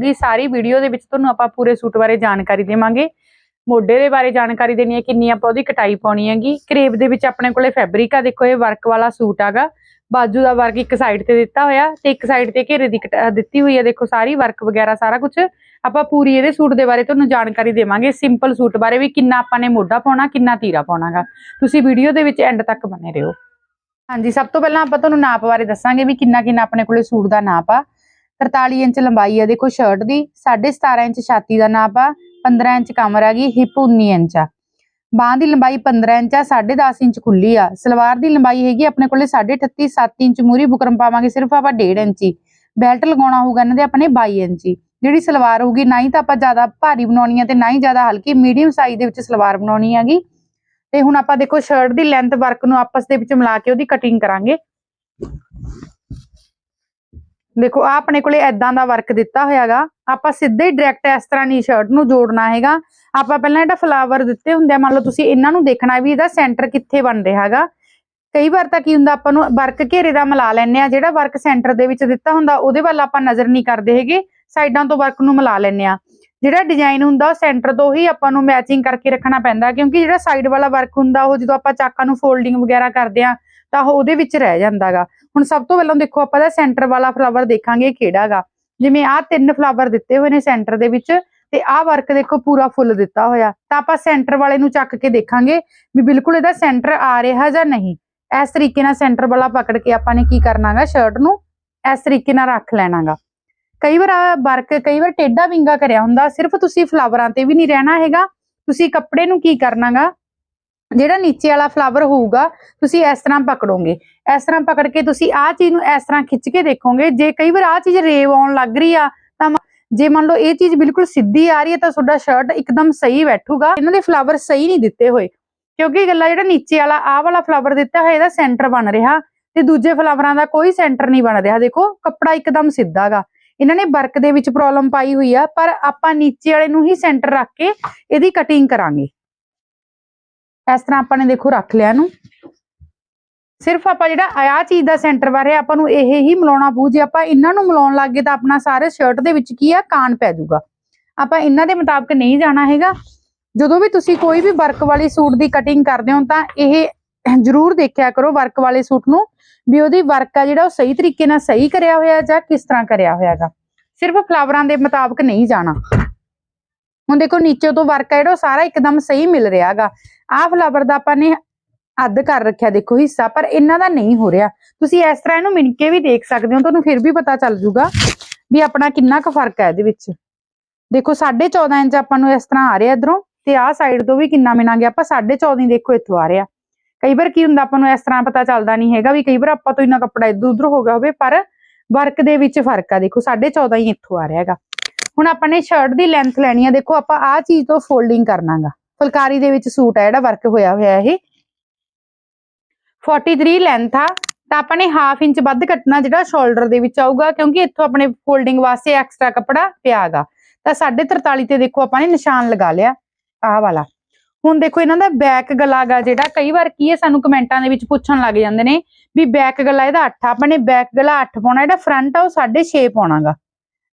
ਦੀ ਸਾਰੀ video ਦੇ ਵਿੱਚ ਤੁਹਾਨੂੰ ਆਪਾਂ ਪੂਰੇ ਸੂਟ ਬਾਰੇ ਜਾਣਕਾਰੀ ਦੇਵਾਂਗੇ। ਮੋਢੇ ਦੇ ਬਾਰੇ ਜਾਣਕਾਰੀ ਦੇਣੀ ਹੈ ਕਿੰਨੀ ਆਪਾਂ ਉਹਦੀ ਕਟਾਈ ਪਾਉਣੀ ਹੈਗੀ। ਕਰੇਬ ਦੇ ਵਿੱਚ ਆਪਣੇ ਕੋਲੇ ਫੈਬਰਿਕ ਆ, ਦੇਖੋ ਇਹ ਵਰਕ ਵਾਲਾ ਸੂਟ ਆਗਾ ਬਾਜੂ ਦਾ ਵਰਕ ਇੱਕ ਸਾਈਡ ਤੇ ਦਿੱਤਾ ਹੋਇਆ ਤੇ ਇੱਕ ਸਾਈਡ ਤੇ ਘੇਰੇ ਦੀ ਕਟ- ਦਿੱਤੀ ਹੋਈ ਹੈ, ਦੇਖੋ ਸਾਰੀ ਵਰਕ ਵਗੈਰਾ ਸਾਰਾ ਕੁਝ ਆਪਾਂ ਪੂਰੀ ਇਹਦੇ ਸੂਟ ਦੇ ਬਾਰੇ ਤੁਹਾਨੂੰ ਜਾਣਕਾਰੀ ਦੇਵਾਂਗੇ। ਸਿੰਪਲ ਸੂਟ ਬਾਰੇ ਵੀ ਕਿੰਨਾ ਆਪਾਂ ਨੇ ਮੋਢਾ ਪਾਉਣਾ, ਕਿੰਨਾ ਤੀਰਾ ਪਾਉਣਾਗਾ। ਤੁਸੀਂ ਵੀਡੀਓ ਦੇ ਵਿੱਚ ਐਂਡ ਤੱਕ ਬਨੇ ਰਹੋ। ਹਾਂਜੀ, ਸਭ ਤੋਂ ਪਹਿਲਾਂ ਆਪਾਂ ਤੁਹਾਨੂੰ ਨਾਪ ਬਾਰੇ ਦੱਸਾਂਗੇ ਵੀ ਕਿੰਨਾ ਕਿੰਨਾ ਆਪਣੇ ਕੋਲੇ ਸੂਟ ਦਾ ਨਾਪ ਆ। 43 ਇੰਚ ਲੰਬਾਈ ਆ, ਦੇਖੋ ਸ਼ਰਟ ਦੀ 17.5 ਇੰਚ ਛਾਤੀ ਦਾ ਨਾਪ ਆ 15 ਇੰਚ ਕਮਰ ਹੈਗੀ ਹਿਪ 19 ਇੰਚ ਆ। ਬਾਹਾਂ ਦੀ ਲੰਬਾਈ 15 ਇੰਚ ਆ 10.5 ਇੰਚ ਖੁੱਲੀ ਆ। ਸਲਵਾਰ ਦੀ ਲੰਬਾਈ ਹੈਗੀ, ਆਪਣੇ ਕੋਲੇ 38 7 ਇੰਚ ਮੂਰੀ ਬੁਕਰਮ ਪਾਵਾਂਗੇ, ਸਿਰਫ ਆਪਾਂ 1.5 ਇੰਚੀ ਬੈਲਟ ਲਗਾਉਣਾ ਹੋਊਗਾ ਇਹਨਾਂ ਦੇ, ਆਪਣੇ 22 ਇੰਚੀ ਜਿਹੜੀ ਸਲਵਾਰ ਹੋਊਗੀ, ਨਾ ਹੀ ਤਾਂ ਆਪਾਂ ਜ਼ਿਆਦਾ ਭਾਰੀ ਬਣਾਉਣੀ ਆ ਤੇ ਨਾ ਹੀ ਜ਼ਿਆਦਾ ਹਲਕੀ ਮੀਡੀਅਮ ਸਾਈਜ਼ ਦੇ ਵਿੱਚ ਸਲਵਾਰ ਬਣਾਉਣੀ ਹੈਗੀ। ਤੇ ਹੁਣ ਆਪਾਂ ਦੇਖੋ ਸ਼ਰਟ ਦੀ ਲੈਂਥ ਵਰਕ ਨੂੰ ਆਪਸ ਦੇ ਵਿੱਚ ਮਿਲਾ ਕੇ ਉਹਦੀ ਕਟਿੰਗ ਕਰਾਂਗੇ। ਦੇਖੋ ਆ ਆਪਣੇ ਕੋਲੇ ਐਦਾਂ ਦਾ ਵਰਕ ਦਿੱਤਾ ਹੋਇਆਗਾ। ਆਪਾਂ ਸਿੱਧੇ ਹੀ ਡਾਇਰੈਕਟ ਇਸ ਤਰ੍ਹਾਂ ਨਹੀਂ ਸ਼ਰਟ ਨੂੰ ਜੋੜਨਾ ਹੈਗਾ। ਆਪਾਂ ਪਹਿਲਾਂ ਜਿਹੜਾ ਫਲਾਵਰ ਦਿੱਤੇ ਹੁੰਦੇ ਆ, ਮੰਨ ਲਓ ਤੁਸੀਂ ਇਹਨਾਂ ਨੂੰ ਦੇਖਣਾ ਵੀ ਇਹਦਾ ਸੈਂਟਰ ਕਿੱਥੇ ਬਣ ਰਿਹਾ ਹੈਗਾ। ਕਈ ਵਾਰ ਤਾਂ ਕੀ ਹੁੰਦਾ, ਆਪਾਂ ਨੂੰ ਵਰਕ ਘੇਰੇ ਦਾ ਮਿਲਾ ਲੈਂਦੇ ਆ, ਜਿਹੜਾ ਵਰਕ ਸੈਂਟਰ ਦੇ ਵਿੱਚ ਦਿੱਤਾ ਹੁੰਦਾ, ਉਹਦੇ ਵੱਲ ਆਪਾਂ ਨਜ਼ਰ ਨਹੀਂ ਕਰਦੇ ਹੈਗੇ, ਸਾਈਡਾਂ ਤੋਂ ਵਰਕ ਨੂੰ ਮਿਲਾ ਲੈਂਦੇ ਆ। ਜਿਹੜਾ ਡਿਜ਼ਾਈਨ ਹੁੰਦਾ, ਉਹ ਸੈਂਟਰ ਤੋਂ ਹੀ ਆਪਾਂ ਨੂੰ ਮੈਚਿੰਗ ਕਰਕੇ ਰੱਖਣਾ ਪੈਂਦਾ, ਕਿਉਂਕਿ ਜਿਹੜਾ ਸਾਈਡ ਵਾਲਾ ਵਰਕ ਹੁੰਦਾ, ਉਹ ਜਦੋਂ ਆਪਾਂ ਚਾਕਾਂ ਨੂੰ ਫੋਲਡਿੰਗ ਵਗੈਰਾ ਕਰਦੇ ਆ, ਤਾਂ ਉਹਦੇ ਵਿੱਚ ਰਹਿ ਜਾਂਦਾਗਾ। ਹੁਣ ਸਭ ਤੋਂ ਪਹਿਲਾਂ ਦੇਖੋ ਆਪਾਂ ਦਾ ਸੈਂਟਰ ਵਾਲਾ ਫਲਾਵਰ ਦੇਖਾਂਗੇ ਕਿਹੜਾਗਾ ਜਿਵੇਂ ਆਹ ਤਿੰਨ ਫਲਾਵਰ ਦਿੱਤੇ ਹੋਏ ਨੇ ਸੈਂਟਰ ਦੇ ਵਿੱਚ ਤੇ ਆਹ ਵਰਕ ਦੇਖੋ ਪੂਰਾ ਫੁੱਲ ਦਿੱਤਾ ਹੋਇਆ। ਤਾਂ ਆਪਾਂ ਸੈਂਟਰ ਵਾਲੇ ਨੂੰ ਚੱਕ ਕੇ ਦੇਖਾਂਗੇ ਵੀ ਬਿਲਕੁਲ ਇਹਦਾ ਸੈਂਟਰ ਆ ਰਿਹਾ ਜਾਂ ਨਹੀਂ। ਇਸ ਤਰੀਕੇ ਨਾਲ ਸੈਂਟਰ ਵਾਲਾ ਪਕੜ ਕੇ ਆਪਾਂ ਨੇ ਕੀ ਕਰਨਾਗਾ ਸ਼ਰਟ ਨੂੰ ਇਸ ਤਰੀਕੇ ਨਾਲ ਰੱਖ ਲੈਣਾਗਾ ਕਈ ਵਾਰ ਵਰਕ ਕਈ ਵਾਰ ਟੇਡਾ ਵਿੰਗਾ ਕਰਿਆ ਹੁੰਦਾ, ਸਿਰਫ ਤੁਸੀਂ ਫਲਾਵਰਾਂ ਤੇ ਵੀ ਨਹੀਂ ਰਹਿਣਾ ਹੈਗਾ। ਤੁਸੀਂ ਕੱਪੜੇ ਨੂੰ ਕੀ ਕਰਨਾਗਾ ਜਿਹੜਾ ਨੀਚੇ ਵਾਲਾ ਫਲਾਵਰ ਹੋਊਗਾ, ਤੁਸੀਂ ਇਸ ਤਰ੍ਹਾਂ ਪਕੜੋਗੇ। ਇਸ ਤਰ੍ਹਾਂ ਪਕੜ ਕੇ ਤੁਸੀਂ ਆਹ ਚੀਜ਼ ਨੂੰ ਇਸ ਤਰ੍ਹਾਂ ਖਿੱਚ ਕੇ ਦੇਖੋਗੇ। ਜੇ ਕਈ ਵਾਰ ਆਹ ਚੀਜ਼ ਰੇਵ ਆਉਣ ਲੱਗ ਰਹੀ ਆ, ਤਾਂ ਜੇ ਮੰਨ ਲਓ ਇਹ ਚੀਜ਼ ਬਿਲਕੁਲ ਸਿੱਧੀ ਆ ਰਹੀ ਹੈ, ਤਾਂ ਤੁਹਾਡਾ ਸ਼ਰਟ ਇੱਕਦਮ ਸਹੀ ਬੈਠੂਗਾ। ਇਹਨਾਂ ਦੇ ਫਲਾਵਰ ਸਹੀ ਨਹੀਂ ਦਿੱਤੇ ਹੋਏ। ਕਿਉਂਕਿ ਗੱਲਾਂ ਜਿਹੜਾ ਨੀਚੇ ਵਾਲਾ, ਆਹ ਵਾਲਾ ਫਲਾਵਰ ਦਿੱਤਾ ਹੋਇਆ, ਇਹਦਾ ਸੈਂਟਰ ਬਣ ਰਿਹਾ ਤੇ ਦੂਜੇ ਫਲਾਵਰਾਂ ਦਾ ਕੋਈ ਸੈਂਟਰ ਨਹੀਂ ਬਣ ਰਿਹਾ। ਦੇਖੋ, ਕੱਪੜਾ ਇੱਕਦਮ ਸਿੱਧਾਗਾ ਇਹਨਾਂ ਨੇ ਵਰਕ ਦੇ ਵਿੱਚ ਪ੍ਰੋਬਲਮ ਪਾਈ ਹੋਈ ਆ, ਪਰ ਆਪਾਂ ਨੀਚੇ ਵਾਲੇ ਨੂੰ ਹੀ ਸੈਂਟਰ ਰੱਖ ਕੇ ਇਹਦੀ ਕਟਿੰਗ ਕਰਾਂਗੇ। ਇਸ ਤਰ੍ਹਾਂ ਆਪਾਂ ਨੇ ਦੇਖੋ ਰੱਖ ਲਿਆ ਇਹਨੂੰ। ਸਿਰਫ ਆਪਾਂ ਜਿਹੜਾ ਆਹ ਚੀਜ਼ ਦਾ ਸੈਂਟਰ ਬਾਰੇ ਆਪਾਂ ਨੂੰ ਇਹ ਹੀ ਮਿਲਾਉਣਾ ਪਊ। ਜੇ ਆਪਾਂ ਇਹਨਾਂ ਨੂੰ ਮਿਲਾਉਣ ਲੱਗੇ ਤਾਂ ਆਪਣਾ ਸਾਰੇ ਸ਼ਰਟ ਦੇ ਵਿੱਚ ਕੀ ਆ? ਕਾਨ ਪੈ ਜਾਊਗਾ। ਆਪਾਂ ਇਹਨਾਂ ਦੇ ਮੁਤਾਬਕ ਨਹੀਂ ਜਾਣਾ ਹੈਗਾ। ਜਦੋਂ ਵੀ ਤੁਸੀਂ ਕੋਈ ਵੀ ਵਰਕ ਵਾਲੀ ਸੂਟ ਦੀ ਕਟਿੰਗ ਕਰਦੇ ਹੋ ਤਾਂ ਇਹ ਜ਼ਰੂਰ ਦੇਖਿਆ ਕਰੋ ਵਰਕ ਵਾਲੇ ਸੂਟ ਨੂੰ ਵੀ ਉਹਦੀ ਵਰਕ ਆ ਜਿਹੜਾ ਉਹ ਸਹੀ ਤਰੀਕੇ ਨਾਲ ਸਹੀ ਕਰਿਆ ਹੋਇਆ ਜਾਂ ਕਿਸ ਤਰ੍ਹਾਂ ਕਰਿਆ ਹੋਇਆਗਾ ਸਿਰਫ ਫਲਾਵਰਾਂ ਦੇ ਮੁਤਾਬਕ ਨਹੀਂ ਜਾਣਾ। ਹੁਣ ਦੇਖੋ ਨੀਚੇ ਤੋਂ ਵਰਕ ਆ ਜਿਹੜਾ ਉਹ ਸਾਰਾ ਇੱਕਦਮ ਸਹੀ ਮਿਲ ਰਿਹਾਗਾ। ਆਹ ਫਲਾਵਰ ਦਾ ਆਪਾਂ ਨੇ ਅੱਧ ਕਰ ਰੱਖਿਆ ਦੇਖੋ ਹਿੱਸਾ, ਪਰ ਇਹਨਾਂ ਦਾ ਨਹੀਂ ਹੋ ਰਿਹਾ। ਤੁਸੀਂ ਇਸ ਤਰ੍ਹਾਂ ਇਹਨੂੰ ਮਿਣ ਕੇ ਵੀ ਦੇਖ ਸਕਦੇ ਹੋ, ਤੁਹਾਨੂੰ ਫਿਰ ਵੀ ਪਤਾ ਚੱਲ ਜੂਗਾ ਵੀ ਆਪਣਾ ਕਿੰਨਾ ਕੁ ਫ਼ਰਕ ਹੈ ਇਹਦੇ ਵਿੱਚ। ਦੇਖੋ 14.5 ਇੰਚ ਆਪਾਂ ਨੂੰ ਇਸ ਤਰ੍ਹਾਂ ਆ ਰਿਹਾ ਇਧਰੋਂ, ਤੇ ਆਹ ਸਾਈਡ ਤੋਂ ਵੀ ਕਿੰਨਾ ਮਿਣਾਂਗੇ ਆਪਾਂ 14.5 ਹੀ ਦੇਖੋ ਇੱਥੋਂ ਆ ਰਿਹਾ। ਕਈ ਵਾਰ ਕੀ ਹੁੰਦਾ ਆਪਾਂ ਨੂੰ ਇਸ ਤਰ੍ਹਾਂ ਪਤਾ ਚੱਲਦਾ ਨਹੀਂ ਹੈਗਾ ਵੀ ਕਈ ਵਾਰ ਆਪਾਂ ਤੋਂ ਇੰਨਾ ਕੱਪੜਾ ਇੱਧਰ ਉਧਰ ਹੋ ਗਿਆ ਹੋਵੇ, ਪਰ ਵਰਕ ਦੇ ਵਿੱਚ ਫ਼ਰਕ ਆ ਦੇਖੋ 14.5 ਹੀ ਇੱਥੋਂ ਆ ਰਿਹਾ ਹੈਗਾ। ਹੁਣ ਆਪਾਂ ਨੇ ਸ਼ਰਟ ਦੀ ਲੈਂਥ ਲੈਣੀ ਆ, ਦੇਖੋ ਆਪਾਂ ਆਹ ਚੀਜ਼ ਤੋਂ ਫੋਲਡਿੰਗ ਕਰਨਾਗਾ। ਫੁਲਕਾਰੀ ਦੇ ਵਿੱਚ ਸੂਟ ਆ ਜਿਹੜਾ ਵਰਕ ਹੋਇਆ ਹੋਇਆ ਇਹ। 43 ਲੈਂਥ ਆ, ਤਾਂ ਆਪਾਂ ਨੇ ਹਾਫ ਇੰਚ ਵੱਧ ਕੱਟਣਾ ਜਿਹੜਾ ਸ਼ੋਲਡਰ ਦੇ ਵਿੱਚ ਆਊਗਾ, ਕਿਉਂਕਿ ਇੱਥੋਂ ਆਪਣੇ ਫੋਲਡਿੰਗ ਵਾਸਤੇ ਐਕਸਟਰਾ ਕੱਪੜਾ ਪਿਆਗਾ। ਤਾਂ 43.5 ਤੇ ਦੇਖੋ ਆਪਾਂ ਨੇ ਨਿਸ਼ਾਨ ਲਗਾ ਲਿਆ, ਆਹ ਵਾਲਾ। ਹੁਣ ਦੇਖੋ ਇਹਨਾਂ ਦਾ ਬੈਕ ਗਲਾ ਗਾ ਜਿਹੜਾ, ਕਈ ਵਾਰ ਕੀ ਹੈ ਸਾਨੂੰ ਕਮੈਂਟਾਂ ਦੇ ਵਿੱਚ ਪੁੱਛਣ ਲੱਗ ਜਾਂਦੇ ਨੇ ਵੀ ਬੈਕ ਗਲਾ ਇਹਦਾ 8 ਆਪਾਂ ਨੇ ਬੈਕ ਗਲਾ 8 ਪਾਉਣਾ ਜਿਹੜਾ ਫਰੰਟ ਆ ਉਹ 6.5 ਪਾਉਣਾਗਾ।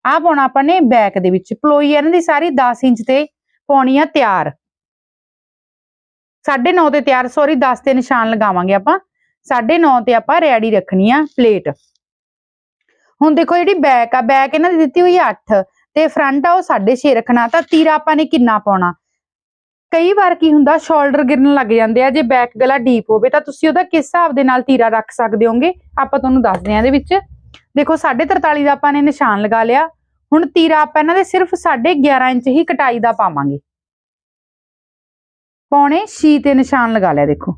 ਆਹ ਪਾਉਣਾ ਆਪਾਂ ਨੇ ਬੈਕ ਦੇ ਵਿੱਚ। ਪਲੋਈ ਇਹਨਾਂ ਦੀ ਸਾਰੀ 10 ਇੰਚ ਤੇ ਪਾਉਣੀ ਆ ਤਿਆਰ। 9.5 ਤੇ ਤਿਆਰ ਸੌਰੀ 10 ਤੇ ਨਿਸ਼ਾਨ ਲਗਾਵਾਂਗੇ ਆਪਾਂ। 9.5 ਤੇ ਆਪਾਂ ਰੈਡੀ ਰੱਖਣੀ ਆ ਪਲੇਟ ਹੁਣ ਦੇਖੋ ਜਿਹੜੀ ਬੈਕ ਆ ਬੈਕ ਇਹਨਾਂ ਦੀ ਦਿੱਤੀ ਹੋਈ ਆ 8 ਤੇ ਫਰੰਟ ਆ ਉਹ 6.5 ਰੱਖਣਾ, ਤਾਂ ਤੀਰਾ ਆਪਾਂ ਨੇ ਕਿੰਨਾ ਪਾਉਣਾ? ਕਈ ਵਾਰ ਕੀ ਹੁੰਦਾ ਸ਼ੋਲਡਰ ਗਿਰਨ ਲੱਗ ਜਾਂਦੇ ਆ, ਜੇ ਬੈਕ ਗਲਾ ਡੀਪ ਹੋਵੇ, ਤਾਂ ਤੁਸੀਂ ਉਹਦਾ ਕਿਸ ਹਿਸਾਬ ਦੇ ਨਾਲ ਤੀਰਾ ਰੱਖ ਸਕਦੇ ਹੋਗੇ ਆਪਾਂ ਤੁਹਾਨੂੰ ਦੱਸਦੇ ਆ ਇਹਦੇ ਵਿੱਚ। ਦੇਖੋ 43.5 ਦਾ ਆਪਾਂ ਨੇ ਨਿਸ਼ਾਨ ਲਗਾ ਲਿਆ। ਹੁਣ ਤੀਰਾ ਆਪਾਂ ਇਹਨਾਂ ਦੇ ਸਿਰਫ 11.5 ਇੰਚ ਹੀ ਕਟਾਈ ਦਾ ਪਾਵਾਂਗੇ। ਪੌਣੇ 6 ਤੇ ਨਿਸ਼ਾਨ ਲਗਾ ਲਿਆ ਦੇਖੋ।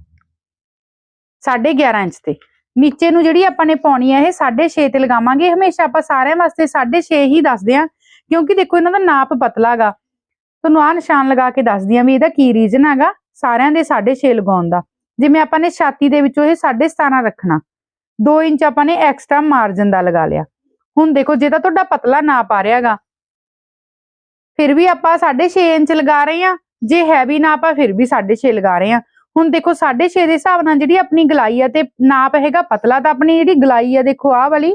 11.5 ਇੰਚ ਤੇ। ਨੀਚੇ ਨੂੰ ਜਿਹੜੀ ਆਪਾਂ ਨੇ ਪਾਉਣੀ ਹੈ ਇਹ 6.5 ਤੇ ਲਗਾਵਾਂਗੇ। ਹਮੇਸ਼ਾ ਆਪਾਂ ਸਾਰਿਆਂ ਵਾਸਤੇ 6.5 ਹੀ ਦੱਸਦੇ ਆ, ਕਿਉਂਕਿ ਦੇਖੋ ਇਹਨਾਂ ਦਾ ਨਾਪ ਪਤਲਾਗਾ ਤੁਹਾਨੂੰ ਆਹ ਨਿਸ਼ਾਨ ਲਗਾ ਕੇ ਦੱਸਦੀ ਆ ਵੀ ਇਹਦਾ ਕੀ ਰੀਜ਼ਨ ਹੈਗਾ ਸਾਰਿਆਂ ਦੇ 6.5 ਲਗਾਉਣ ਦਾ। ਜਿਵੇਂ ਆਪਾਂ ਨੇ ਛਾਤੀ ਦੇ ਵਿੱਚੋਂ ਇਹ 17.5 ਰੱਖਣਾ। 2 ਇੰਚ ਆਪਾਂ ਨੇ ਐਕਸਟਰਾ ਮਾਰਜਨ ਦਾ ਲਗਾ ਲਿਆ। ਹੁਣ ਦੇਖੋ, ਜੇ ਤਾਂ ਤੁਹਾਡਾ ਪਤਲਾ ਨਾਪ ਆ ਰਿਹਾਗਾ ਫਿਰ ਵੀ ਆਪਾਂ 6.5 ਇੰਚ ਲਗਾ ਰਹੇ ਆ ਜੇ ਹੈਵੀ ਨਾਪ ਆ ਫਿਰ ਵੀ 6.5 ਲਗਾ ਰਹੇ ਆ ਹੁਣ ਦੇਖੋ 6.5 ਦੇ ਹਿਸਾਬ ਨਾਲ ਜਿਹੜੀ ਆਪਣੀ ਗਲਾਈ ਆ ਤੇ ਨਾਪ ਹੈਗਾ, ਪਤਲਾ ਤਾਂ ਆਪਣੀ ਜਿਹੜੀ ਗਲਾਈ ਆ, ਦੇਖੋ, ਆਹ ਵਾਲੀ।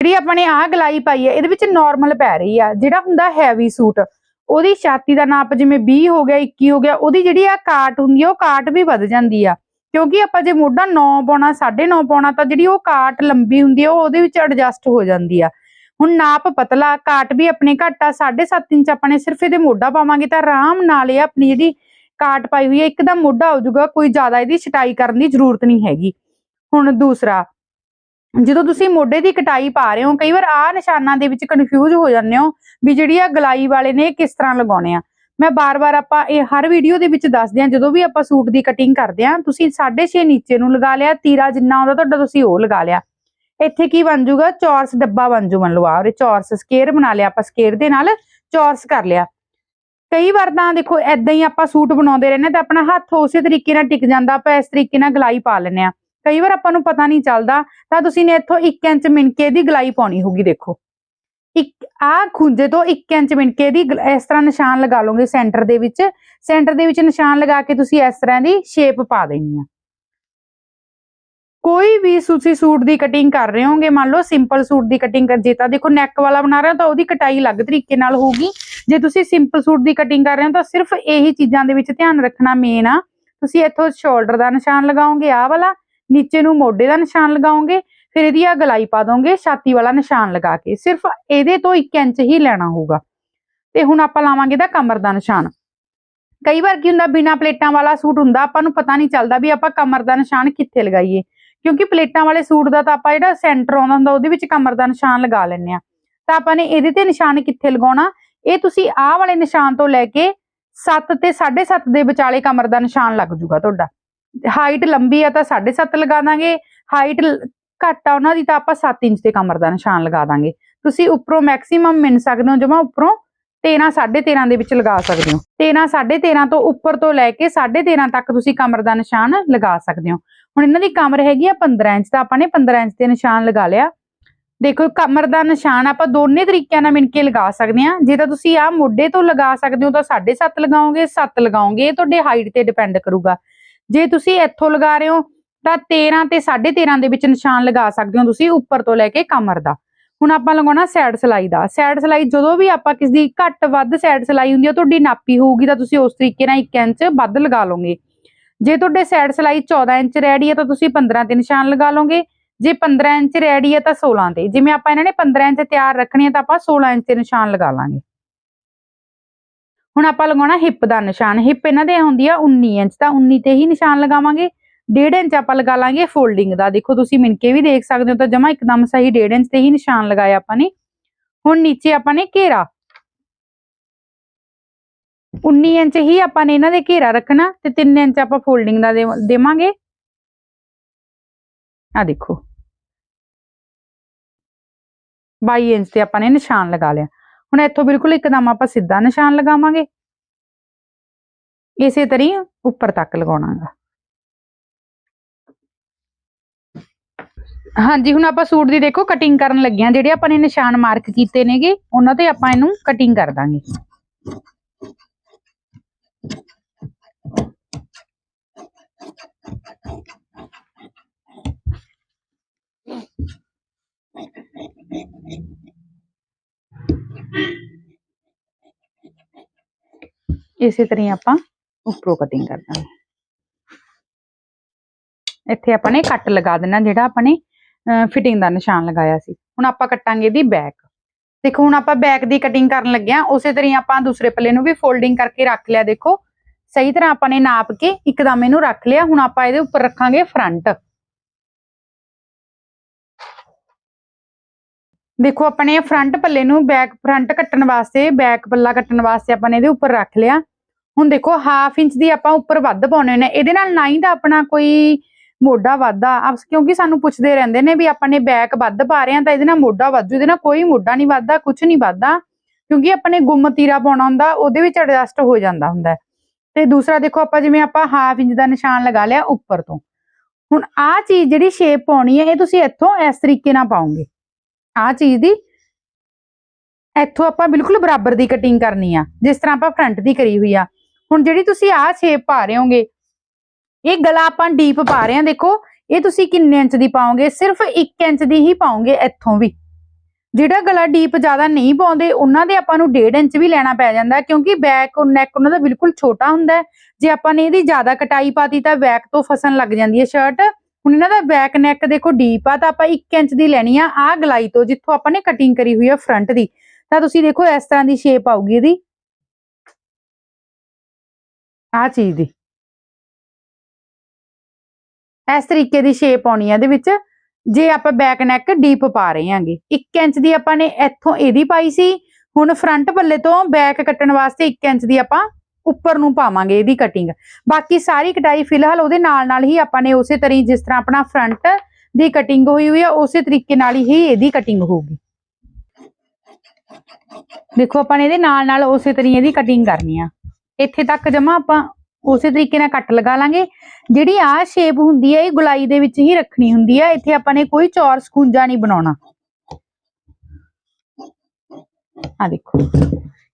ਜਿਹੜੀ ਆਪਣੇ ਆਹ ਗਲਾਈ ਪਾਈ ਹੈ ਇਹਦੇ ਵਿੱਚ ਨਾਰਮਲ ਪੈ ਰਹੀ ਆ, ਜਿਹੜਾ ਹੁੰਦਾ ਹੈਵੀ ਸੂਟ ਉਹਦੀ ਛਾਤੀ ਦਾ ਨਾਪ ਜਿਵੇਂ 20 ਹੋ ਗਿਆ 21 ਹੋ ਗਿਆ, ਉਹਦੀ ਜਿਹੜੀ ਆ ਕਾਟ ਹੁੰਦੀ ਆ, ਉਹ ਕਾਟ ਵੀ ਵੱਧ ਜਾਂਦੀ ਆ। ਕਿਉਂਕਿ ਆਪਾਂ ਜੇ ਮੋਢਾ 9 ਪਾਉਣਾ 9.5 ਪਾਉਣਾ, ਤਾਂ ਜਿਹੜੀ ਉਹ ਕਾਟ ਲੰਬੀ ਹੁੰਦੀ ਆ, ਉਹ ਉਹਦੇ ਵਿੱਚ ਐਡਜਸਟ ਹੋ ਜਾਂਦੀ ਆ। ਹੁਣ ਨਾਪ ਪਤਲਾ, ਕਾਟ ਵੀ ਆਪਣੇ ਘੱਟ ਆ 7.5 ਇੰਚ ਆਪਾਂ ਨੇ ਸਿਰਫ ਇਹਦੇ ਮੋਢਾ ਪਾਵਾਂਗੇ, ਤਾਂ ਆਰਾਮ ਨਾਲ ਇਹ ਆਪਣੀ ਜਿਹੜੀ ਕਾਟ ਪਾਈ ਹੋਈ ਹੈ ਇੱਕਦਮ ਮੋਢਾ ਹੋ ਜਾਊਗਾ, ਕੋਈ ਜ਼ਿਆਦਾ ਇਹਦੀ ਛਟਾਈ ਕਰਨ ਦੀ ਜ਼ਰੂਰਤ ਨਹੀਂ ਹੈਗੀ। ਹੁਣ ਦੂਸਰਾ, ਜਦੋਂ ਤੁਸੀਂ ਮੋਢੇ ਦੀ ਕਟਾਈ ਪਾ ਰਹੇ ਹੋ, ਕਈ ਵਾਰ ਆ ਨਿਸ਼ਾਨਾਂ ਦੇ ਵਿੱਚ ਕਨਫਿਊਜ਼ ਹੋ ਜਾਂਦੇ ਹੋ, ਵੀ ਜਿਹੜੀ ਆ ਗਲਾਈ ਵਾਲੇ ਨੇ ਇਹ ਕਿਸ ਤਰ੍ਹਾਂ ਲਗਾਉਣੇ ਆ। ਮੈਂ ਬਾਰ-ਬਾਰ ਆਪਾਂ ਇਹ ਹਰ ਵੀਡੀਓ ਦੇ ਵਿੱਚ ਦੱਸਦੇ ਆ ਜਦੋਂ ਵੀ ਆਪਾਂ ਸੂਟ ਦੀ ਕਟਿੰਗ ਕਰਦੇ ਆ ਤੁਸੀਂ 6.5 ਨੀਚੇ ਨੂੰ ਲਗਾ ਲਿਆ, ਤੀਰਾ ਜਿੰਨਾ ਆਉਂਦਾ ਤੁਹਾਡਾ ਤੁਸੀਂ ਉਹ ਲਗਾ ਲਿਆ। ਇੱਥੇ ਕੀ ਬਣ ਜਾਊਗਾ? ਚੌਰਸ ਡੱਬਾ ਬਣ ਜੂ ਮੰਨ ਲਓ ਆ ਉਹਦੇ ਚੌਰਸ ਸਕੇਅਰ ਬਣਾ ਲਿਆ ਆਪਾਂ, ਸਕੇਅਰ ਦੇ ਨਾਲ ਚੌਰਸ ਕਰ ਲਿਆ। ਕਈ ਵਾਰ ਤਾਂ ਦੇਖੋ ਐਦਾਂ ਹੀ ਆਪਾਂ ਸੂਟ ਬਣਾਉਂਦੇ ਰਹਿੰਦੇ ਤਾਂ ਆਪਣਾ ਹੱਥ ਉਸੇ ਤਰੀਕੇ ਨਾਲ ਟਿਕ ਜਾਂਦਾ, ਆਪਾਂ ਇਸ ਤਰੀਕੇ ਨਾਲ ਗਲਾਈ ਪਾ ਲੈਂਦੇ ਆ ਕਈ ਵਾਰ ਆਪਾਂ ਨੂੰ ਪਤਾ ਨਹੀਂ ਚੱਲਦਾ, ਤਾਂ ਤੁਸੀਂ ਨੇ ਇੱਥੋਂ 1 ਇੰਚ ਮਿਣਕੇ ਦੀ ਗਲਾਈ ਪਾਉਣੀ ਹੋਗੀ ਦੇਖੋ। ਇੱਕ ਆ ਖੁੰਝੇ ਤੋਂ 1 ਇੰਚ ਮਿਣਕੇ ਦੀ ਗਲ- ਇਸ ਤਰ੍ਹਾਂ ਨਿਸ਼ਾਨ ਲਗਾ ਲਓਗੇ ਸੈਂਟਰ ਦੇ ਵਿੱਚ। ਸੈਂਟਰ ਦੇ ਵਿੱਚ ਨਿਸ਼ਾਨ ਲਗਾ ਕੇ ਤੁਸੀਂ ਇਸ ਤਰ੍ਹਾਂ ਦੀ ਸ਼ੇਪ ਪਾ ਦੇਣੀ ਆ। ਕੋਈ ਵੀ ਤੁਸੀਂ ਸੂਟ ਦੀ ਕਟਿੰਗ ਕਰ ਰਹੇ ਹੋਗੇ, ਮੰਨ ਲਓ ਸਿੰਪਲ ਸੂਟ ਦੀ ਕਟਿੰਗ ਕਰ ਜੇ ਤਾਂ ਦੇਖੋ ਨੈਕ ਵਾਲਾ ਬਣਾ ਰਹੇ ਹੋ ਤਾਂ ਉਹਦੀ ਕਟਾਈ ਅਲੱਗ ਤਰੀਕੇ ਨਾਲ ਹੋਊਗੀ। ਜੇ ਤੁਸੀਂ ਸਿੰਪਲ ਸੂਟ ਦੀ ਕਟਿੰਗ ਕਰ ਰਹੇ ਹੋ ਤਾਂ ਸਿਰਫ ਇਹੀ ਚੀਜ਼ਾਂ ਦੇ ਵਿੱਚ ਧਿਆਨ ਰੱਖਣਾ ਮੇਨ ਆ। ਤੁਸੀਂ ਇੱਥੋਂ ਸ਼ੋਲਡਰ ਦਾ ਨਿਸ਼ਾਨ ਲਗਾਓਗੇ, ਆਹ ਵਾਲਾ। ਨੀਚੇ ਨੂੰ ਮੋਢੇ ਦਾ ਨਿਸ਼ਾਨ ਲਗਾਓਗੇ। ਫਿਰ ਇਹਦੀ ਆ ਗਲਾਈ ਪਾ ਦੋਗੇ, ਛਾਤੀ ਵਾਲਾ ਨਿਸ਼ਾਨ ਲਗਾ ਕੇ। ਸਿਰਫ ਇਹਦੇ ਤੋਂ 1 ਇੰਚ ਹੀ ਲੈਣਾ ਹੋਊਗਾ। ਤੇ ਹੁਣ ਆਪਾਂ ਲਾਵਾਂਗੇ ਦਾ ਕਮਰ ਦਾ ਨਿਸ਼ਾਨ। ਕਈ ਵਾਰ ਕੀ ਹੁੰਦਾ, ਬਿਨਾ ਪਲੇਟਾਂ ਵਾਲਾ ਸੂਟ ਹੁੰਦਾ, ਆਪਾਂ ਨੂੰ ਪਤਾ ਨਹੀਂ ਚੱਲਦਾ ਵੀ ਆਪਾਂ ਕਮਰ ਦਾ ਨਿਸ਼ਾਨ ਕਿੱਥੇ ਲਗਾਈਏ। ਕਿਉਂਕਿ ਪਲੇਟਾਂ ਵਾਲੇ ਸੂਟ ਦਾ ਤਾਂ ਆਪਾਂ ਜਿਹੜਾ ਸੈਂਟਰ ਆਉਂਦਾ ਹੁੰਦਾ, ਉਹਦੇ ਵਿੱਚ ਕਮਰ ਦਾ ਨਿਸ਼ਾਨ ਲਗਾ ਲੈਂਦੇ ਆ ਤਾਂ ਆਪਾਂ ਨੇ ਇਹਦੇ ਤੇ ਨਿਸ਼ਾਨ ਕਿੱਥੇ ਲਗਾਉਣਾ? ਇਹ ਤੁਸੀਂ ਆਹ ਵਾਲੇ ਨਿਸ਼ਾਨ ਤੋਂ ਲੈ ਕੇ 7 ਤੇ 7.5 ਦੇ ਵਿਚਾਲੇ ਕਮਰ ਦਾ ਨਿਸ਼ਾਨ ਲੱਗ ਜੂਗਾ ਤੁਹਾਡਾ। ਹਾਈਟ ਲੰਬੀ ਆ ਤਾਂ 7.5 ਲਗਾ ਦਾਂਗੇ, ਹਾਈਟ ਘੱਟ ਆ, ਉਹਨਾਂ ਦੀ ਤਾਂ ਆਪਾਂ 7 ਇੰਚ ਦੇ ਕਮਰ ਦਾ ਨਿਸ਼ਾਨ ਲਗਾ ਦਾਂਗੇ। ਤੁਸੀਂ ਉੱਪਰੋਂ ਮੈਕਸਿਮਮ ਮਿਣ ਸਕਦੇ ਹੋ, ਜਮਾ ਉੱਪਰੋਂ 13 13.5 ਦੇ ਵਿੱਚ ਲਗਾ ਸਕਦੇ ਹੋ। 13 13.5 ਤੋਂ ਉੱਪਰ ਤੋਂ ਲੈ ਕੇ 13.5 ਤੱਕ ਤੁਸੀਂ ਕਮਰ ਦਾ ਨਿਸ਼ਾਨ ਲਗਾ ਸਕਦੇ ਹੋ। ਹੁਣ ਇਹਨਾਂ ਦੀ ਕਮਰ ਹੈਗੀ ਆ 15 ਇੰਚ ਤਾਂ ਆਪਾਂ ਨੇ 15 ਇੰਚ ਦੇ ਨਿਸ਼ਾਨ ਲਗਾ ਲਿਆ। ਦੇਖੋ, ਕਮਰ ਦਾ ਨਿਸ਼ਾਨ ਆਪਾਂ ਦੋਨੇ ਤਰੀਕਿਆਂ ਨਾਲ ਮਿਣ ਕੇ ਲਗਾ ਸਕਦੇ ਆ ਜੇ ਤਾਂ ਤੁਸੀਂ ਆ ਮੋਢੇ ਤੋਂ ਲਗਾ ਸਕਦੇ ਹੋ ਤਾਂ 7.5 ਲਗਾਓਗੇ 7 ਲਗਾਓਗੇ, ਇਹ ਤੁਹਾਡੇ ਹਾਈਟ ਤੇ ਡਿਪੈਂਡ ਕਰੂਗਾ। ਜੇ ਤੁਸੀਂ ਇੱਥੋਂ ਲਗਾ ਰਹੇ ਹੋ ਤਾਂ 13 ਤੇ 13.5 ਦੇ ਵਿੱਚ ਨਿਸ਼ਾਨ ਲਗਾ ਸਕਦੇ ਹੋ ਤੁਸੀਂ ਉੱਪਰ ਤੋਂ ਲੈ ਕੇ ਕਮਰ ਦਾ। ਹੁਣ ਆਪਾਂ ਲਗਾਉਣਾ ਸਾਈਡ ਸਲਾਈ ਦਾ। ਸਾਈਡ ਸਲਾਈ ਜਦੋਂ ਵੀ ਆਪਾਂ ਕਿਸ ਦੀ ਘੱਟ ਵੱਧ ਸਾਈਡ ਸਲਾਈ ਹੁੰਦੀ ਹੈ ਤੁਹਾਡੀ ਨਾਪੀ ਹੋਊਗੀ ਤਾਂ ਤੁਸੀਂ ਉਸ ਤਰੀਕੇ ਨਾਲ 1 ਇੰਚ ਵੱਧ ਲਗਾ ਲਓਗੇ। ਜੇ ਤੁਹਾਡੇ ਸਾਈਡ ਸਲਾਈ 14 ਇੰਚ ਰੈਡੀ ਹੈ ਤਾਂ ਤੁਸੀਂ 15 ਤੇ ਨਿਸ਼ਾਨ ਲਗਾ ਲਓਗੇ। ਜੇ 15 ਇੰਚ ਰੈਡੀ ਹੈ ਤਾਂ 16 ਤੇ। ਜਿਵੇਂ ਆਪਾਂ ਇਹਨਾਂ ਨੇ 15 ਇੰਚ ਤਿਆਰ ਰੱਖਣੀ ਹੈ ਤਾਂ ਆਪਾਂ 16 ਇੰਚ ਤੇ ਨਿਸ਼ਾਨ ਲਗਾ ਲਾਂਗੇ। ਹੁਣ ਆਪਾਂ ਲਗਾਉਣਾ ਹਿੱਪ ਦਾ ਨਿਸ਼ਾਨ। ਹਿੱਪ ਇਹਨਾਂ ਦੇ ਹੁੰਦੀ ਆ 19 ਇੰਚ ਤਾਂ 19 ਤੇ ਹੀ ਨਿਸ਼ਾਨ ਲਗਾਵਾਂਗੇ। ਡੇਢ ਇੰਚ ਆਪਾਂ ਲਗਾ ਲਾਂਗੇ ਫੋਲਡਿੰਗ ਦਾ। ਦੇਖੋ ਤੁਸੀਂ ਮਿਣਕੇ ਵੀ ਦੇਖ ਸਕਦੇ ਹੋ ਤਾਂ ਜਮਾ ਇੱਕਦਮ ਸਹੀ ਡੇਢ ਇੰਚ ਤੇ ਹੀ ਨਿਸ਼ਾਨ ਲਗਾਇਆ ਆਪਾਂ ਨੇ। ਹੁਣ ਨੀਚੇ ਆਪਾਂ ਨੇ ਘੇਰਾ। 19 ਇੰਚ ਹੀ ਆਪਾਂ ਨੇ ਇਹਨਾਂ ਦੇ ਘੇਰਾ ਰੱਖਣਾ ਤੇ 3 ਇੰਚ ਆਪਾਂ ਫੋਲਡਿੰਗ ਦਾ ਦੇਵਾਂਗੇ। ਆ ਦੇਖੋ। 22 ਇੰਚ ਤੇ ਆਪਾਂ ਨੇ ਨਿਸ਼ਾਨ ਲਗਾ ਲਿਆ। ਹੁਣ ਇੱਥੋਂ ਬਿਲਕੁਲ ਇੱਕਦਮ ਆਪਾਂ ਸਿੱਧਾ ਨਿਸ਼ਾਨ ਲਗਾਵਾਂਗੇ। ਇਸੇ ਤਰੀ ਉੱਪਰ ਤੱਕ ਲਗਾਉਣਾਗਾ ਹਾਂਜੀ, ਹੁਣ ਆਪਾਂ ਸੂਟ ਦੀ ਦੇਖੋ ਕਟਿੰਗ ਕਰਨ ਲੱਗੇ ਹਾਂ। ਜਿਹੜੇ ਆਪਾਂ ਨੇ ਨਿਸ਼ਾਨ ਮਾਰਕ ਕੀਤੇ ਨੇਗੇ, ਉਹਨਾਂ ਤੇ ਆਪਾਂ ਇਹਨੂੰ ਕਟਿੰਗ ਕਰ ਦਾਂਗੇ। ਇਸੇ ਤਰ੍ਹਾਂ ਆਪਾਂ ਉੱਪਰੋਂ ਕਟਿੰਗ ਕਰ ਦਾਂਗੇ। ਇੱਥੇ ਆਪਾਂ ਨੇ ਕੱਟ ਲਗਾ ਦੇਣਾ, ਜਿਹੜਾ ਆਪਾਂ ਨੇ ਫਿਟਿੰਗ ਦਾ ਨਿਸ਼ਾਨ ਲਗਾਇਆ ਸੀ। ਹੁਣ ਆਪਾਂ ਕੱਟਾਂਗੇ ਇਹਦੀ ਬੈਕ ਦੇਖੋ, ਹੁਣ ਆਪਾਂ ਬੈਕ ਦੀ ਕਟਿੰਗ ਕਰਨ ਲੱਗੇ ਆ ਉਸੇ ਤਰ੍ਹਾਂ ਆਪਾਂ ਦੂਸਰੇ ਪੱਲੇ ਨੂੰ ਵੀ ਫੋਲਡਿੰਗ ਕਰਕੇ ਰੱਖ ਲਿਆ, ਦੇਖੋ। ਸਹੀ ਤਰ੍ਹਾਂ ਆਪਾਂ ਨੇ ਨਾਪ ਕੇ ਇੱਕਦਮ ਇਹਨੂੰ ਰੱਖ ਲਿਆ। ਹੁਣ ਆਪਾਂ ਇਹਦੇ ਉੱਪਰ ਰੱਖਾਂਗੇ ਫਰੰਟ ਦੇਖੋ ਆਪਣੇ ਫਰੰਟ ਪੱਲੇ ਨੂੰ ਬੈਕ ਫਰੰਟ ਕੱਟਣ ਵਾਸਤੇ ਬੈਕ ਪੱਲਾ ਕੱਟਣ ਵਾਸਤੇ ਆਪਾਂ ਨੇ ਇਹਦੇ ਉੱਪਰ ਰੱਖ ਲਿਆ। ਹੁਣ ਦੇਖੋ ਹਾਫ ਇੰਚ ਦੀ ਆਪਾਂ ਉੱਪਰ ਵੱਧ ਪਾਉਣੇ ਨੇ। ਇਹਦੇ ਨਾਲ ਨਾ ਹੀ ਤਾਂ ਆਪਣਾ ਕੋਈ ਮੋਢਾ ਵੱਧਦਾ। ਆਪਸ ਕਿਉਂਕਿ ਸਾਨੂੰ ਪੁੱਛਦੇ ਰਹਿੰਦੇ ਨੇ ਵੀ ਆਪਾਂ ਨੇ ਬੈਕ ਵੱਧ ਪਾ ਰਹੇ ਆ ਤਾਂ ਇਹਦੇ ਨਾਲ ਮੋਢਾ ਵੱਧ। ਜੂ ਇਹਦੇ ਨਾਲ ਕੋਈ ਮੋਢਾ ਨਹੀਂ ਵੱਧਦਾ ਕੁਝ ਨਹੀਂ ਵੱਧਦਾ। ਕਿਉਂਕਿ ਆਪਾਂ ਨੇ ਗੁੰਮ ਤੀਰਾ ਪਾਉਣਾ ਹੁੰਦਾ, ਉਹਦੇ ਵਿੱਚ ਐਡਜਸਟ ਹੋ ਜਾਂਦਾ ਹੁੰਦਾ। ਤੇ ਦੂਸਰਾ ਦੇਖੋ, ਆਪਾਂ ਜਿਵੇਂ ਆਪਾਂ ਹਾਫ ਇੰਚ ਦਾ ਨਿਸ਼ਾਨ ਲਗਾ ਲਿਆ ਉੱਪਰ ਤੋਂ। ਹੁਣ ਆਹ ਚੀਜ਼ ਜਿਹੜੀ ਸ਼ੇਪ ਪਾਉਣੀ ਹੈ, ਇਹ ਤੁਸੀਂ ਇੱਥੋਂ ਇਸ ਤਰੀਕੇ ਨਾਲ ਪਾਉਂਗੇ ਆਹ ਚੀਜ਼ ਦੀ ਇੱਥੋਂ ਆਪਾਂ ਬਿਲਕੁਲ ਬਰਾਬਰ ਦੀ ਕਟਿੰਗ ਕਰਨੀ ਆ, ਜਿਸ ਤਰ੍ਹਾਂ ਆਪਾਂ ਫਰੰਟ ਦੀ ਕਰੀ ਹੋਈ ਆ। ਹੁਣ ਜਿਹੜੀ ਤੁਸੀਂ ਆਹ ਸ਼ੇਪ ਪਾ ਰਹੇ ਹੋਗੇ ਇਹ ਗਲਾ ਆਪਾਂ ਡੀਪ ਪਾ ਰਹੇ ਹਾਂ, ਦੇਖੋ। ਇਹ ਤੁਸੀਂ ਕਿੰਨੇ ਇੰਚ ਦੀ ਪਾਓਗੇ? ਸਿਰਫ 1 ਇੰਚ ਦੀ ਹੀ ਪਾਓਗੇ ਇੱਥੋਂ ਵੀ। ਜਿਹੜਾ ਗਲਾ ਡੀਪ ਜ਼ਿਆਦਾ ਨਹੀਂ ਪਾਉਂਦੇ, ਉਹਨਾਂ ਦੇ ਆਪਾਂ ਨੂੰ 1.5 ਇੰਚ ਵੀ ਲੈਣਾ ਪੈ ਜਾਂਦਾ ਕਿਉਂਕਿ ਬੈਕ ਨੈਕ ਉਹਨਾਂ ਦਾ ਬਿਲਕੁਲ ਛੋਟਾ ਹੁੰਦਾ ਜੇ ਆਪਾਂ ਨੇ ਇਹਦੀ ਜ਼ਿਆਦਾ ਕਟਾਈ ਪਾਤੀ ਤਾਂ ਬੈਕ ਤੋਂ ਫਸਣ ਲੱਗ ਜਾਂਦੀ ਹੈ ਸ਼ਰਟ ਹੁਣ ਇਹਨਾਂ ਦਾ ਬੈਕ ਨੈਕ ਦੇਖੋ ਡੀਪ ਆ, ਤਾਂ ਆਪਾਂ 1 ਇੰਚ ਦੀ ਲੈਣੀ ਆ ਆ ਗਲਾਈ ਤੋਂ, ਜਿੱਥੋਂ ਆਪਾਂ ਨੇ ਕਟਿੰਗ ਕਰੀ ਹੋਈ ਆ ਫਰੰਟ ਦੀ। ਤਾਂ ਤੁਸੀਂ ਦੇਖੋ ਇਸ ਤਰ੍ਹਾਂ ਦੀ ਸ਼ੇਪ ਆਊਗੀ ਇਹਦੀ। ਆ ਚੀਜ਼ ਦੀ। ਇਸ ਤਰੀਕੇ ਦੀ ਸ਼ੇਪ ਆਉਣੀ ਹੈ ਇਹਦੇ ਵਿੱਚ। ਜੇ ਆਪਾਂ ਬੈਕ ਨੈਕ ਡੀਪ ਪਾ ਰਹੇ ਹਾਂਗੇ 1 ਇੰਚ ਦੀ ਆਪਾਂ ਨੇ ਇੱਥੋਂ ਇਹਦੀ ਪਾਈ ਸੀ, ਹੁਣ ਫਰੰਟ ਪੱਲੇ ਤੋਂ ਬੈਕ ਕੱਟਣ ਵਾਸਤੇ 1 ਇੰਚ ਦੀ ਆਪਾਂ ਉੱਪਰ ਨੂੰ ਪਾਵਾਂਗੇ ਇਹਦੀ ਕਟਿੰਗ ਬਾਕੀ ਸਾਰੀ ਕਟਾਈ ਫਿਲਹਾਲ ਉਹਦੇ ਨਾਲ ਨਾਲ ਹੀ ਆਪਾਂ ਨੇ ਉਸੇ ਤਰ੍ਹਾਂ ਜਿਸ ਤਰ੍ਹਾਂ ਆਪਣਾ ਫਰੰਟ ਦੀ ਕਟਿੰਗ ਹੋਈ ਹੋਈ ਆ, ਉਸੇ ਤਰੀਕੇ ਨਾਲ ਹੀ ਇਹਦੀ ਕਟਿੰਗ ਹੋਊਗੀ। ਦੇਖੋ ਆਪਾਂ ਨੇ ਇਹਦੇ ਨਾਲ ਨਾਲ ਉਸੇ ਤਰੀ ਇਹਦੀ ਕਟਿੰਗ ਕਰਨੀ ਆ। ਇੱਥੇ ਤੱਕ ਜਮਾ ਆਪਾਂ ਉਸੇ ਤਰੀਕੇ ਨਾਲ ਕੱਟ ਲਗਾ ਲਾਂਗੇ। ਜਿਹੜੀ ਆ ਸ਼ੇਪ ਹੁੰਦੀ ਹੈ, ਇਹ ਗੁਲਾਈ ਦੇ ਵਿੱਚ ਹੀ ਰੱਖਣੀ ਹੁੰਦੀ ਹੈ। ਇੱਥੇ ਆਪਾਂ ਨੇ ਕੋਈ ਚੌਰਸ ਖੁੰਝਾ ਨਹੀਂ ਬਣਾਉਣਾ। ਆ ਦੇਖੋ।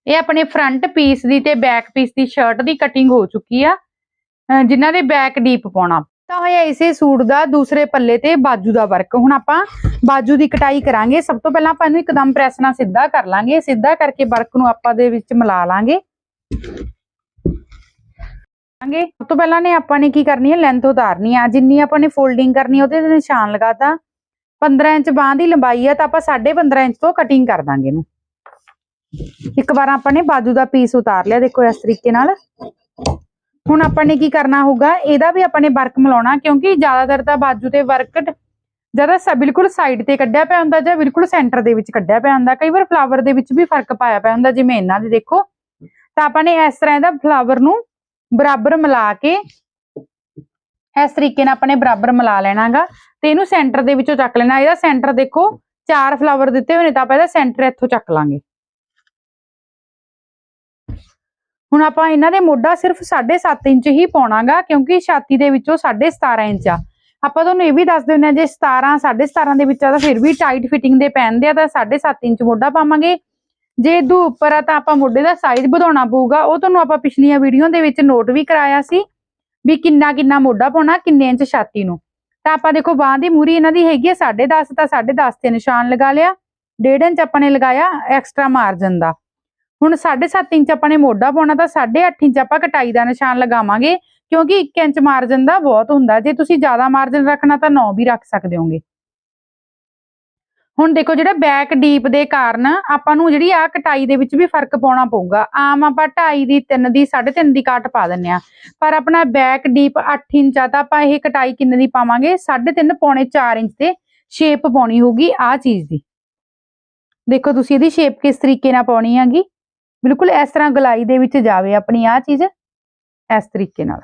ਇਹ ਆਪਣੇ ਫਰੰਟ ਪੀਸ ਦੀ ਤੇ ਬੈਕ ਪੀਸ ਦੀ ਸ਼ਰਟ ਦੀ ਕਟਿੰਗ ਹੋ ਚੁੱਕੀ ਆ। ਅਹ ਜਿਨ੍ਹਾਂ ਦੇ ਬੈਕ ਡੀਪ ਪਾਉਣਾ। ਤਾਂ ਹੋਇਆ ਇਸੇ ਸੂਟ ਦਾ ਦੂਸਰੇ ਪੱਲੇ ਤੇ ਬਾਜੂ ਦਾ ਵਰਕ ਹੁਣ ਆਪਾਂ ਬਾਜੂ ਦੀ ਕਟਾਈ ਕਰਾਂਗੇ। ਸਭ ਤੋਂ ਪਹਿਲਾਂ ਆਪਾਂ ਇਹਨੂੰ ਇੱਕਦਮ ਪ੍ਰੈਸ ਨਾਲ ਸਿੱਧਾ ਕਰ ਲਾਂਗੇ। ਸਿੱਧਾ ਕਰਕੇ ਵਰਕ ਨੂੰ ਆਪਾਂ ਦੇ ਵਿੱਚ ਮਿਲਾ ਲਾਂਗੇ। ਲਾਂਗੇ ਸਭ ਤੋਂ ਪਹਿਲਾਂ ਨੇ ਆਪਾਂ ਨੇ ਕੀ ਕਰਨੀ ਹੈ? ਲੈਂਥ ਉਤਾਰਨੀ ਆ ਜਿੰਨੀ ਆਪਾਂ ਨੇ ਫੋਲਡਿੰਗ ਕਰਨੀ ਉਹਦੇ ਤੇ ਨਿਸ਼ਾਨ ਲਗਾਤਾ। 15 ਇੰਚ ਬਾਹ ਦੀ ਲੰਬਾਈ ਆ ਤਾਂ ਆਪਾਂ 15.5 ਇੰਚ ਤੋਂ ਕਟਿੰਗ ਕਰ ਦਾਂਗੇ ਇਹਨੂੰ। ਇੱਕ ਵਾਰ ਆਪਾਂ ਨੇ ਬਾਜੂ ਦਾ ਪੀਸ ਉਤਾਰ ਲਿਆ, ਦੇਖੋ ਇਸ ਤਰੀਕੇ ਨਾਲ। ਹੁਣ ਆਪਾਂ ਨੇ ਕੀ ਕਰਨਾ ਹੋਊਗਾ? ਇਹਦਾ ਵੀ ਆਪਾਂ ਨੇ ਵਰਕ ਮਿਲਾਉਣਾ, ਕਿਉਂਕਿ ਜ਼ਿਆਦਾਤਰ ਤਾਂ ਬਾਜੂ ਤੇ ਵਰਕ ਜਦੋਂ ਸਾ, ਬਿਲਕੁਲ ਸਾਈਡ ਤੇ ਕੱਢਿਆ ਪਿਆ ਹੁੰਦਾ ਜਾਂ ਬਿਲਕੁਲ ਸੈਂਟਰ ਦੇ ਵਿੱਚ ਕੱਢਿਆ ਪਿਆ ਹੁੰਦਾ। ਕਈ ਵਾਰ ਫਲਾਵਰ ਦੇ ਵਿੱਚ ਵੀ ਫ਼ਰਕ ਪਾਇਆ ਪਿਆ ਹੁੰਦਾ, ਜਿਵੇਂ ਇਹਨਾਂ ਦੇ ਦੇਖੋ। ਤਾਂ ਆਪਾਂ ਨੇ ਇਸ ਤਰ੍ਹਾਂ ਇਹਦਾ ਫਲਾਵਰ ਨੂੰ ਬਰਾਬਰ ਮਿਲਾ ਕੇ ਇਸ ਤਰੀਕੇ ਨਾਲ ਆਪਣੇ ਬਰਾਬਰ ਮਿਲਾ ਲੈਣਾਗਾ ਤੇ ਇਹਨੂੰ ਸੈਂਟਰ ਦੇ ਵਿੱਚੋਂ ਚੱਕ ਲੈਣਾ। ਇਹਦਾ ਸੈਂਟਰ ਦੇਖੋ, ਚਾਰ ਫਲਾਵਰ ਦਿੱਤੇ ਹੋਏ ਨੇ ਤਾਂ ਆਪਾਂ ਇਹਦਾ ਸੈਂਟਰ ਇੱਥੋਂ ਚੱਕ ਲਾਂਗੇ। ਹੁਣ ਆਪਾਂ ਇਹਨਾਂ ਦੇ ਮੋਢਾ ਸਿਰਫ 7.5 ਇੰਚ ਹੀ ਪਾਉਣਾਗਾ, ਕਿਉਂਕਿ ਛਾਤੀ ਦੇ ਵਿੱਚੋਂ 17.5 ਇੰਚ ਆ। ਆਪਾਂ ਤੁਹਾਨੂੰ ਇਹ ਵੀ ਦੱਸ ਦਿੰਦੇ ਹਾਂ, ਜੇ 17 17.5 ਦੇ ਵਿੱਚ ਆ ਤਾਂ ਫਿਰ ਵੀ ਟਾਈਟ ਫਿਟਿੰਗ ਦੇ ਪੈਂਦੇ ਆ ਤਾਂ 7.5 ਇੰਚ ਮੋਢਾ ਪਾਵਾਂਗੇ। ਜੇ ਇਦੋਂ ਉੱਪਰ ਆ ਤਾਂ ਆਪਾਂ ਮੋਢੇ ਦਾ ਸਾਈਜ਼ ਵਧਾਉਣਾ ਪਊਗਾ। ਉਹ ਤੁਹਾਨੂੰ ਆਪਾਂ ਪਿਛਲੀਆਂ ਵੀਡੀਓ ਦੇ ਵਿੱਚ ਨੋਟ ਵੀ ਕਰਾਇਆ ਸੀ ਵੀ ਕਿੰਨਾ ਕਿੰਨਾ ਮੋਢਾ ਪਾਉਣਾ, ਕਿੰਨੇ ਇੰਚ ਛਾਤੀ ਨੂੰ। ਤਾਂ ਆਪਾਂ ਦੇਖੋ, ਬਾਹ ਦੀ ਮੂਰੀ ਇਹਨਾਂ ਦੀ ਹੈਗੀ ਹੈ 10.5 ਤਾਂ 10.5 ਤੇ ਨਿਸ਼ਾਨ ਲਗਾ ਲਿਆ। 1.5 ਇੰਚ ਆਪਾਂ ਨੇ ਲਗਾਇਆ ਐਕਸਟਰਾ ਮਾਰਜਨ ਦਾ। ਹੁਣ 7.5 ਇੰਚ ਆਪਾਂ ਨੇ ਮੋਢਾ ਪਾਉਣਾ ਤਾਂ 8.5 ਇੰਚ ਆਪਾਂ ਕਟਾਈ ਦਾ ਨਿਸ਼ਾਨ ਲਗਾਵਾਂਗੇ, ਕਿਉਂਕਿ 1 ਇੰਚ ਮਾਰਜਨ ਦਾ ਬਹੁਤ ਹੁੰਦਾ। ਜੇ ਤੁਸੀਂ ਜ਼ਿਆਦਾ ਮਾਰਜਨ ਰੱਖਣਾ ਤਾਂ 9 ਵੀ ਰੱਖ ਸਕਦੇ ਹੋਗੇ। ਹੁਣ ਦੇਖੋ ਜਿਹੜਾ ਬੈਕ ਡੀਪ ਦੇ ਕਾਰਨ ਆਪਾਂ ਨੂੰ ਜਿਹੜੀ ਆ ਕਟਾਈ ਦੇ ਵਿੱਚ ਵੀ ਫ਼ਰਕ ਪਾਉਣਾ ਪਊਗਾ। ਆਮ ਆਪਾਂ 2.5 ਦੀ 3 ਦੀ 3.5 ਦੀ ਕਾਟ ਪਾ ਦਿੰਨੇ ਆ ਪਰ ਆਪਣਾ ਬੈਕ ਡੀਪ 8 ਇੰਚ ਆ ਤਾਂ ਆਪਾਂ ਇਹ ਕਟਾਈ ਕਿੰਨੇ ਦੀ ਪਾਵਾਂਗੇ? 3.5 ਪੌਣੇ 4 ਇੰਚ ਤੇ ਸ਼ੇਪ ਪਾਉਣੀ ਹੋਊਗੀ ਆ ਚੀਜ਼ ਦੀ। ਦੇਖੋ ਤੁਸੀਂ ਇਹਦੀ ਸ਼ੇਪ ਕਿਸ ਤਰੀਕੇ ਨਾਲ ਪਾਉਣੀ ਹੈਗੀ? ਬਿਲਕੁਲ ਇਸ ਤਰ੍ਹਾਂ ਗਲਾਈ ਦੇ ਵਿੱਚ ਜਾਵੇ ਆਪਣੀ ਆ ਚੀਜ਼, ਇਸ ਤਰੀਕੇ ਨਾਲ।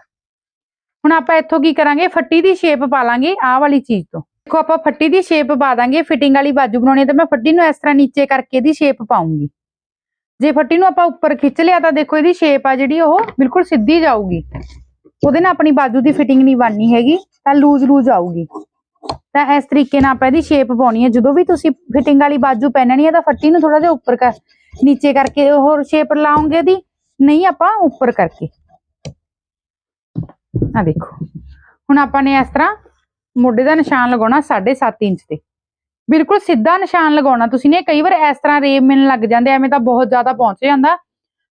ਹੁਣ ਆਪਾਂ ਇੱਥੋਂ ਕੀ ਕਰਾਂਗੇ? ਫੱਟੀ ਦੀ ਸ਼ੇਪ ਪਾ ਲਾਂਗੇ ਆਹ ਵਾਲੀ ਚੀਜ਼ ਤੋਂ। ਦੇਖੋ ਆਪਾਂ ਫੱਟੀ ਦੀ ਸ਼ੇਪ ਪਾ ਦਾਂਗੇ ਫਿਟਿੰਗ ਵਾਲੀ ਬਾਜੂ ਬਣਾਉਣੀ ਤਾਂ ਮੈਂ ਫੱਟੀ ਨੂੰ ਇਸ ਤਰ੍ਹਾਂ ਨੀਚੇ ਕਰਕੇ ਇਹਦੀ ਸ਼ੇਪ ਪਾਉਂਗੀ। ਜੇ ਫੱਟੀ ਨੂੰ ਆਪਾਂ ਉੱਪਰ ਖਿੱਚ ਲਿਆ ਤਾਂ ਦੇਖੋ ਇਹਦੀ ਸ਼ੇਪ ਆ ਜਿਹੜੀ ਉਹ ਬਿਲਕੁਲ ਸਿੱਧੀ ਜਾਊਗੀ। ਉਹਦੇ ਨਾਲ ਆਪਣੀ ਬਾਜੂ ਦੀ ਫਿਟਿੰਗ ਨਹੀਂ ਬਣਨੀ ਹੈਗੀ, ਤਾਂ ਲੂਜ਼ ਲੂਜ਼ ਆਊਗੀ। ਤਾਂ ਇਸ ਤਰੀਕੇ ਨਾਲ ਆਪਾਂ ਇਹਦੀ ਸ਼ੇਪ ਪਾਉਣੀ ਹੈ ਜਦੋਂ ਵੀ ਤੁਸੀਂ ਫਿਟਿੰਗ ਵਾਲੀ ਬਾਜੂ ਪਹਿਨਣੀ ਹੈ ਤਾਂ ਫੱਟੀ ਨੂੰ ਥੋੜਾ ਜਿਹਾ ਉੱਪਰ ਕਰ, ਨੀਚੇ ਕਰਕੇ ਹੋਰ ਸ਼ੇਪ ਲਾਉਂਗੇ ਇਹਦੀ, ਨਹੀਂ ਆਪਾਂ ਉੱਪਰ ਕਰਕੇ। ਆ ਦੇਖੋ। ਹੁਣ ਆਪਾਂ ਨੇ ਇਸ ਤਰ੍ਹਾਂ ਮੋਢੇ ਦਾ ਨਿਸ਼ਾਨ ਲਗਾਉਣਾ 7.5 ਇੰਚ ਤੇ। ਬਿਲਕੁਲ ਸਿੱਧਾ ਨਿਸ਼ਾਨ ਲਗਾਉਣਾ। ਤੁਸੀਂ ਨੇ ਕਈ ਵਾਰ ਇਸ ਤਰ੍ਹਾਂ ਰੇਬ ਮਿਲਣ ਲੱਗ ਜਾਂਦੇ ਐਵੇਂ ਤਾਂ ਬਹੁਤ ਜ਼ਿਆਦਾ ਪਹੁੰਚ ਜਾਂਦਾ।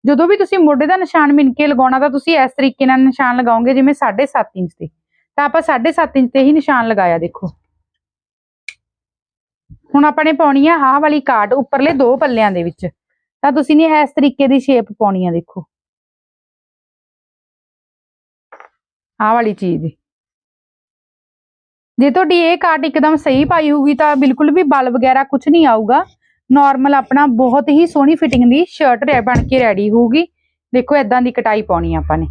ਜਦੋਂ ਵੀ ਤੁਸੀਂ ਮੋਢੇ ਦਾ ਨਿਸ਼ਾਨ ਮਿਣ ਕੇ ਲਗਾਉਣਾ, ਤਾਂ ਤੁਸੀਂ ਇਸ ਤਰੀਕੇ ਨਾਲ ਨਿਸ਼ਾਨ ਲਗਾਓਗੇ ਜਿਵੇਂ 7.5 ਇੰਚ ਤੇ। ਤਾਂ ਆਪਾਂ 7.5 ਇੰਚ ਤੇ ਹੀ ਨਿਸ਼ਾਨ ਲਗਾਇਆ, ਦੇਖੋ। ਹੁਣ ਆਪਾਂ ਨੇ ਪਾਉਣੀ ਆ ਆਹ ਵਾਲੀ ਕਾਟ ਉੱਪਰਲੇ ਦੋ ਪੱਲਿਆਂ ਦੇ ਵਿੱਚ। ਤਾਂ ਤੁਸੀਂ ਨੇ ਇਸ ਤਰੀਕੇ ਦੀ ਸ਼ੇਪ ਪਾਉਣੀ ਆ, ਦੇਖੋ। ਆਹ ਵਾਲੀ ਚੀਜ਼। ਦੀ ਜੇ ਤੁਹਾਡੀ ਇਹ ਕਾਟ ਇੱਕਦਮ ਸਹੀ ਪਾਈ ਹੋਊਗੀ ਤਾਂ ਬਿਲਕੁਲ ਵੀ ਬਲ ਵਗੈਰਾ ਕੁਝ ਨਹੀਂ ਆਊਗਾ। ਨਾਰਮਲ ਆਪਣਾ ਬਹੁਤ ਹੀ ਸੋਹਣੀ ਫਿਟਿੰਗ ਦੀ ਸ਼ਰਟ ਰਹਿ ਬਣ ਕੇ ਰੈਡੀ ਹੋਊਗੀ। ਦੇਖੋ ਇਦਾਂ ਦੀ ਕਟਾਈ ਪਾਉਣੀ ਆਪਾਂ ਨੇ।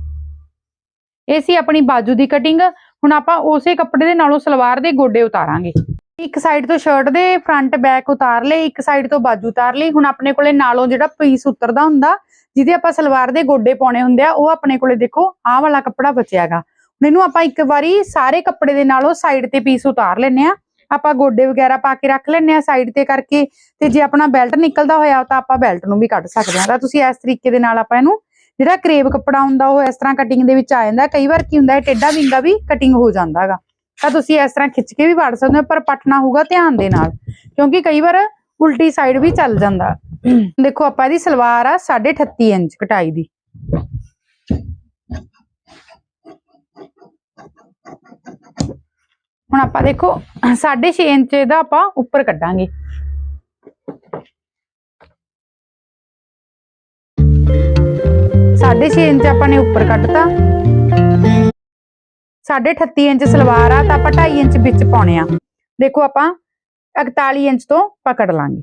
ਇਹ ਸੀ ਆਪਣੀ ਬਾਜੂ ਦੀ ਕਟਿੰਗ ਹੁਣ ਆਪਾਂ ਉਸੇ ਕੱਪੜੇ ਦੇ ਨਾਲੋਂ ਸਲਵਾਰ ਦੇ ਗੋਡੇ ਉਤਾਰਾਂਗੇ। ਇੱਕ ਸਾਈਡ ਤੋਂ ਸ਼ਰਟ ਦੇ ਫਰੰਟ ਬੈਕ ਉਤਾਰ ਲਏ, ਇੱਕ ਸਾਈਡ ਤੋਂ ਬਾਜੂ ਉਤਾਰ ਲਈ ਹੁਣ ਆਪਣੇ ਕੋਲੇ ਨਾਲੋਂ ਜਿਹੜਾ ਪੀਸ ਉਤਰਦਾ ਹੁੰਦਾ, ਜਿਹਦੇ ਆਪਾਂ ਸਲਵਾਰ ਦੇ ਗੋਡੇ ਪਾਉਣੇ ਹੁੰਦੇ ਆ, ਉਹ ਆਪਣੇ ਕੋਲੇ ਦੇਖੋ, ਆਹ ਵਾਲਾ ਕੱਪੜਾ ਬਚਿਆਗਾ। ਹੁਣ ਇਹਨੂੰ ਆਪਾਂ ਇੱਕ ਵਾਰੀ ਸਾਰੇ ਕੱਪੜੇ ਦੇ ਨਾਲੋਂ ਸਾਈਡ ਤੇ ਪੀਸ ਉਤਾਰ ਲੈਨੇ ਆ ਆਪਾਂ ਗੋਡੇ ਵਗੈਰਾ ਪਾ ਕੇ ਰੱਖ ਲੈਨੇ ਆ ਸਾਈਡ ਤੇ ਕਰਕੇ ਤੇ ਜੇ ਆਪਣਾ ਬੈਲਟ ਨਿਕਲਦਾ ਹੋਇਆ ਤਾਂ ਆਪਾਂ ਬੈਲਟ ਨੂੰ ਵੀ ਕੱਢ ਸਕਦੇ ਆ ਤਾਂ ਤੁਸੀਂ ਇਸ ਤਰੀਕੇ ਦੇ ਨਾਲ ਆਪਾਂ ਇਹਨੂੰ ਜਿਹੜਾ ਕਰੇਬ ਕੱਪੜਾ ਹੁੰਦਾ ਉਹ ਇਸ ਤਰ੍ਹਾਂ ਕਟਿੰਗ ਦੇ ਵਿੱਚ ਆ ਜਾਂਦਾ। ਕਈ ਵਾਰ ਕੀ ਹੁੰਦਾ ਹੈ ਟੇਡਾ ਵਿੰਗਾ ਵੀ ਕਟਿੰਗ ਹੋ ਜਾਂਦਾ ਜਾਂਦਾਗਾ ਤਾਂ ਤੁਸੀਂ ਇਸ ਤਰ੍ਹਾਂ ਖਿੱਚ ਕੇ ਵੀ ਵੜ ਸਕਦੇ ਹੋ, ਪਰ ਪਟਣਾ ਹੋਊਗਾ ਧਿਆਨ ਦੇ ਨਾਲ, ਕਿਉਂਕਿ ਕਈ ਵਾਰ ਉਲਟੀ ਸਾਈਡ ਵੀ ਚੱਲ ਜਾਂਦਾ। ਦੇਖੋ ਆਪਾਂ ਇਹਦੀ ਸਲਵਾਰ ਆ 38 ਇੰਚ ਕਟਾਈ ਦੀ। ਹੁਣ ਆਪਾਂ ਦੇਖੋ 6.5 ਇੰਚ ਦਾ ਆਪਾਂ ਉੱਪਰ ਕੱਢਾਂਗੇ। ਸਾਢੇ ਛੇ ਇੰਚ ਆਪਾਂ ਨੇ ਉੱਪਰ ਕੱਢਤਾ। ਸਾਢੇ 38 ਇੰਚ ਸਲਵਾਰ ਆ, ਤਾਂ ਆਪਾਂ 2.5 ਇੰਚ ਵਿੱਚ ਪਾਉਣੇ ਆ। ਦੇਖੋ ਆਪਾਂ 41 ਇੰਚ ਤੋਂ ਪਕੜ ਲਾਂਗੇ।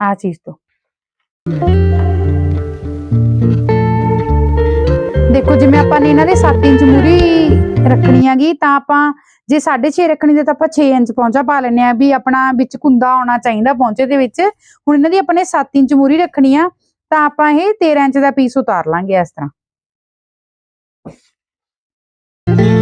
ਆ ਚੀਜ਼ ਤੋਂ। ਦੇਖੋ, ਜਿਵੇਂ ਆਪਾਂ ਨੇ ਇਹਨਾਂ ਦੇ 7 ਇੰਚ ਮੂਰੀ ਰੱਖਣੀ ਹੈਗੀ, ਤਾਂ ਆਪਾਂ ਜੇ 6.5 ਰੱਖਣੀ ਤੇ ਤਾਂ ਆਪਾਂ 6 ਇੰਚ ਪਹੁੰਚਾ ਪਾ ਲੈਣੇ ਆ ਵੀ ਆਪਣਾ ਵਿੱਚ ਕੁੰਦਾ ਆਉਣਾ ਚਾਹੀਦਾ ਪਹੁੰਚੇ ਦੇ ਵਿੱਚ। ਹੁਣ ਇਹਨਾਂ ਦੀ ਆਪਾਂ ਨੇ 7 ਇੰਚ ਮੂਰੀ ਰੱਖਣੀ ਆ, ਤਾਂ ਆਪਾਂ ਇਹ 13 ਇੰਚ ਦਾ ਪੀਸ ਉਤਾਰ ਲਾਂਗੇ ਇਸ ਤਰ੍ਹਾਂ।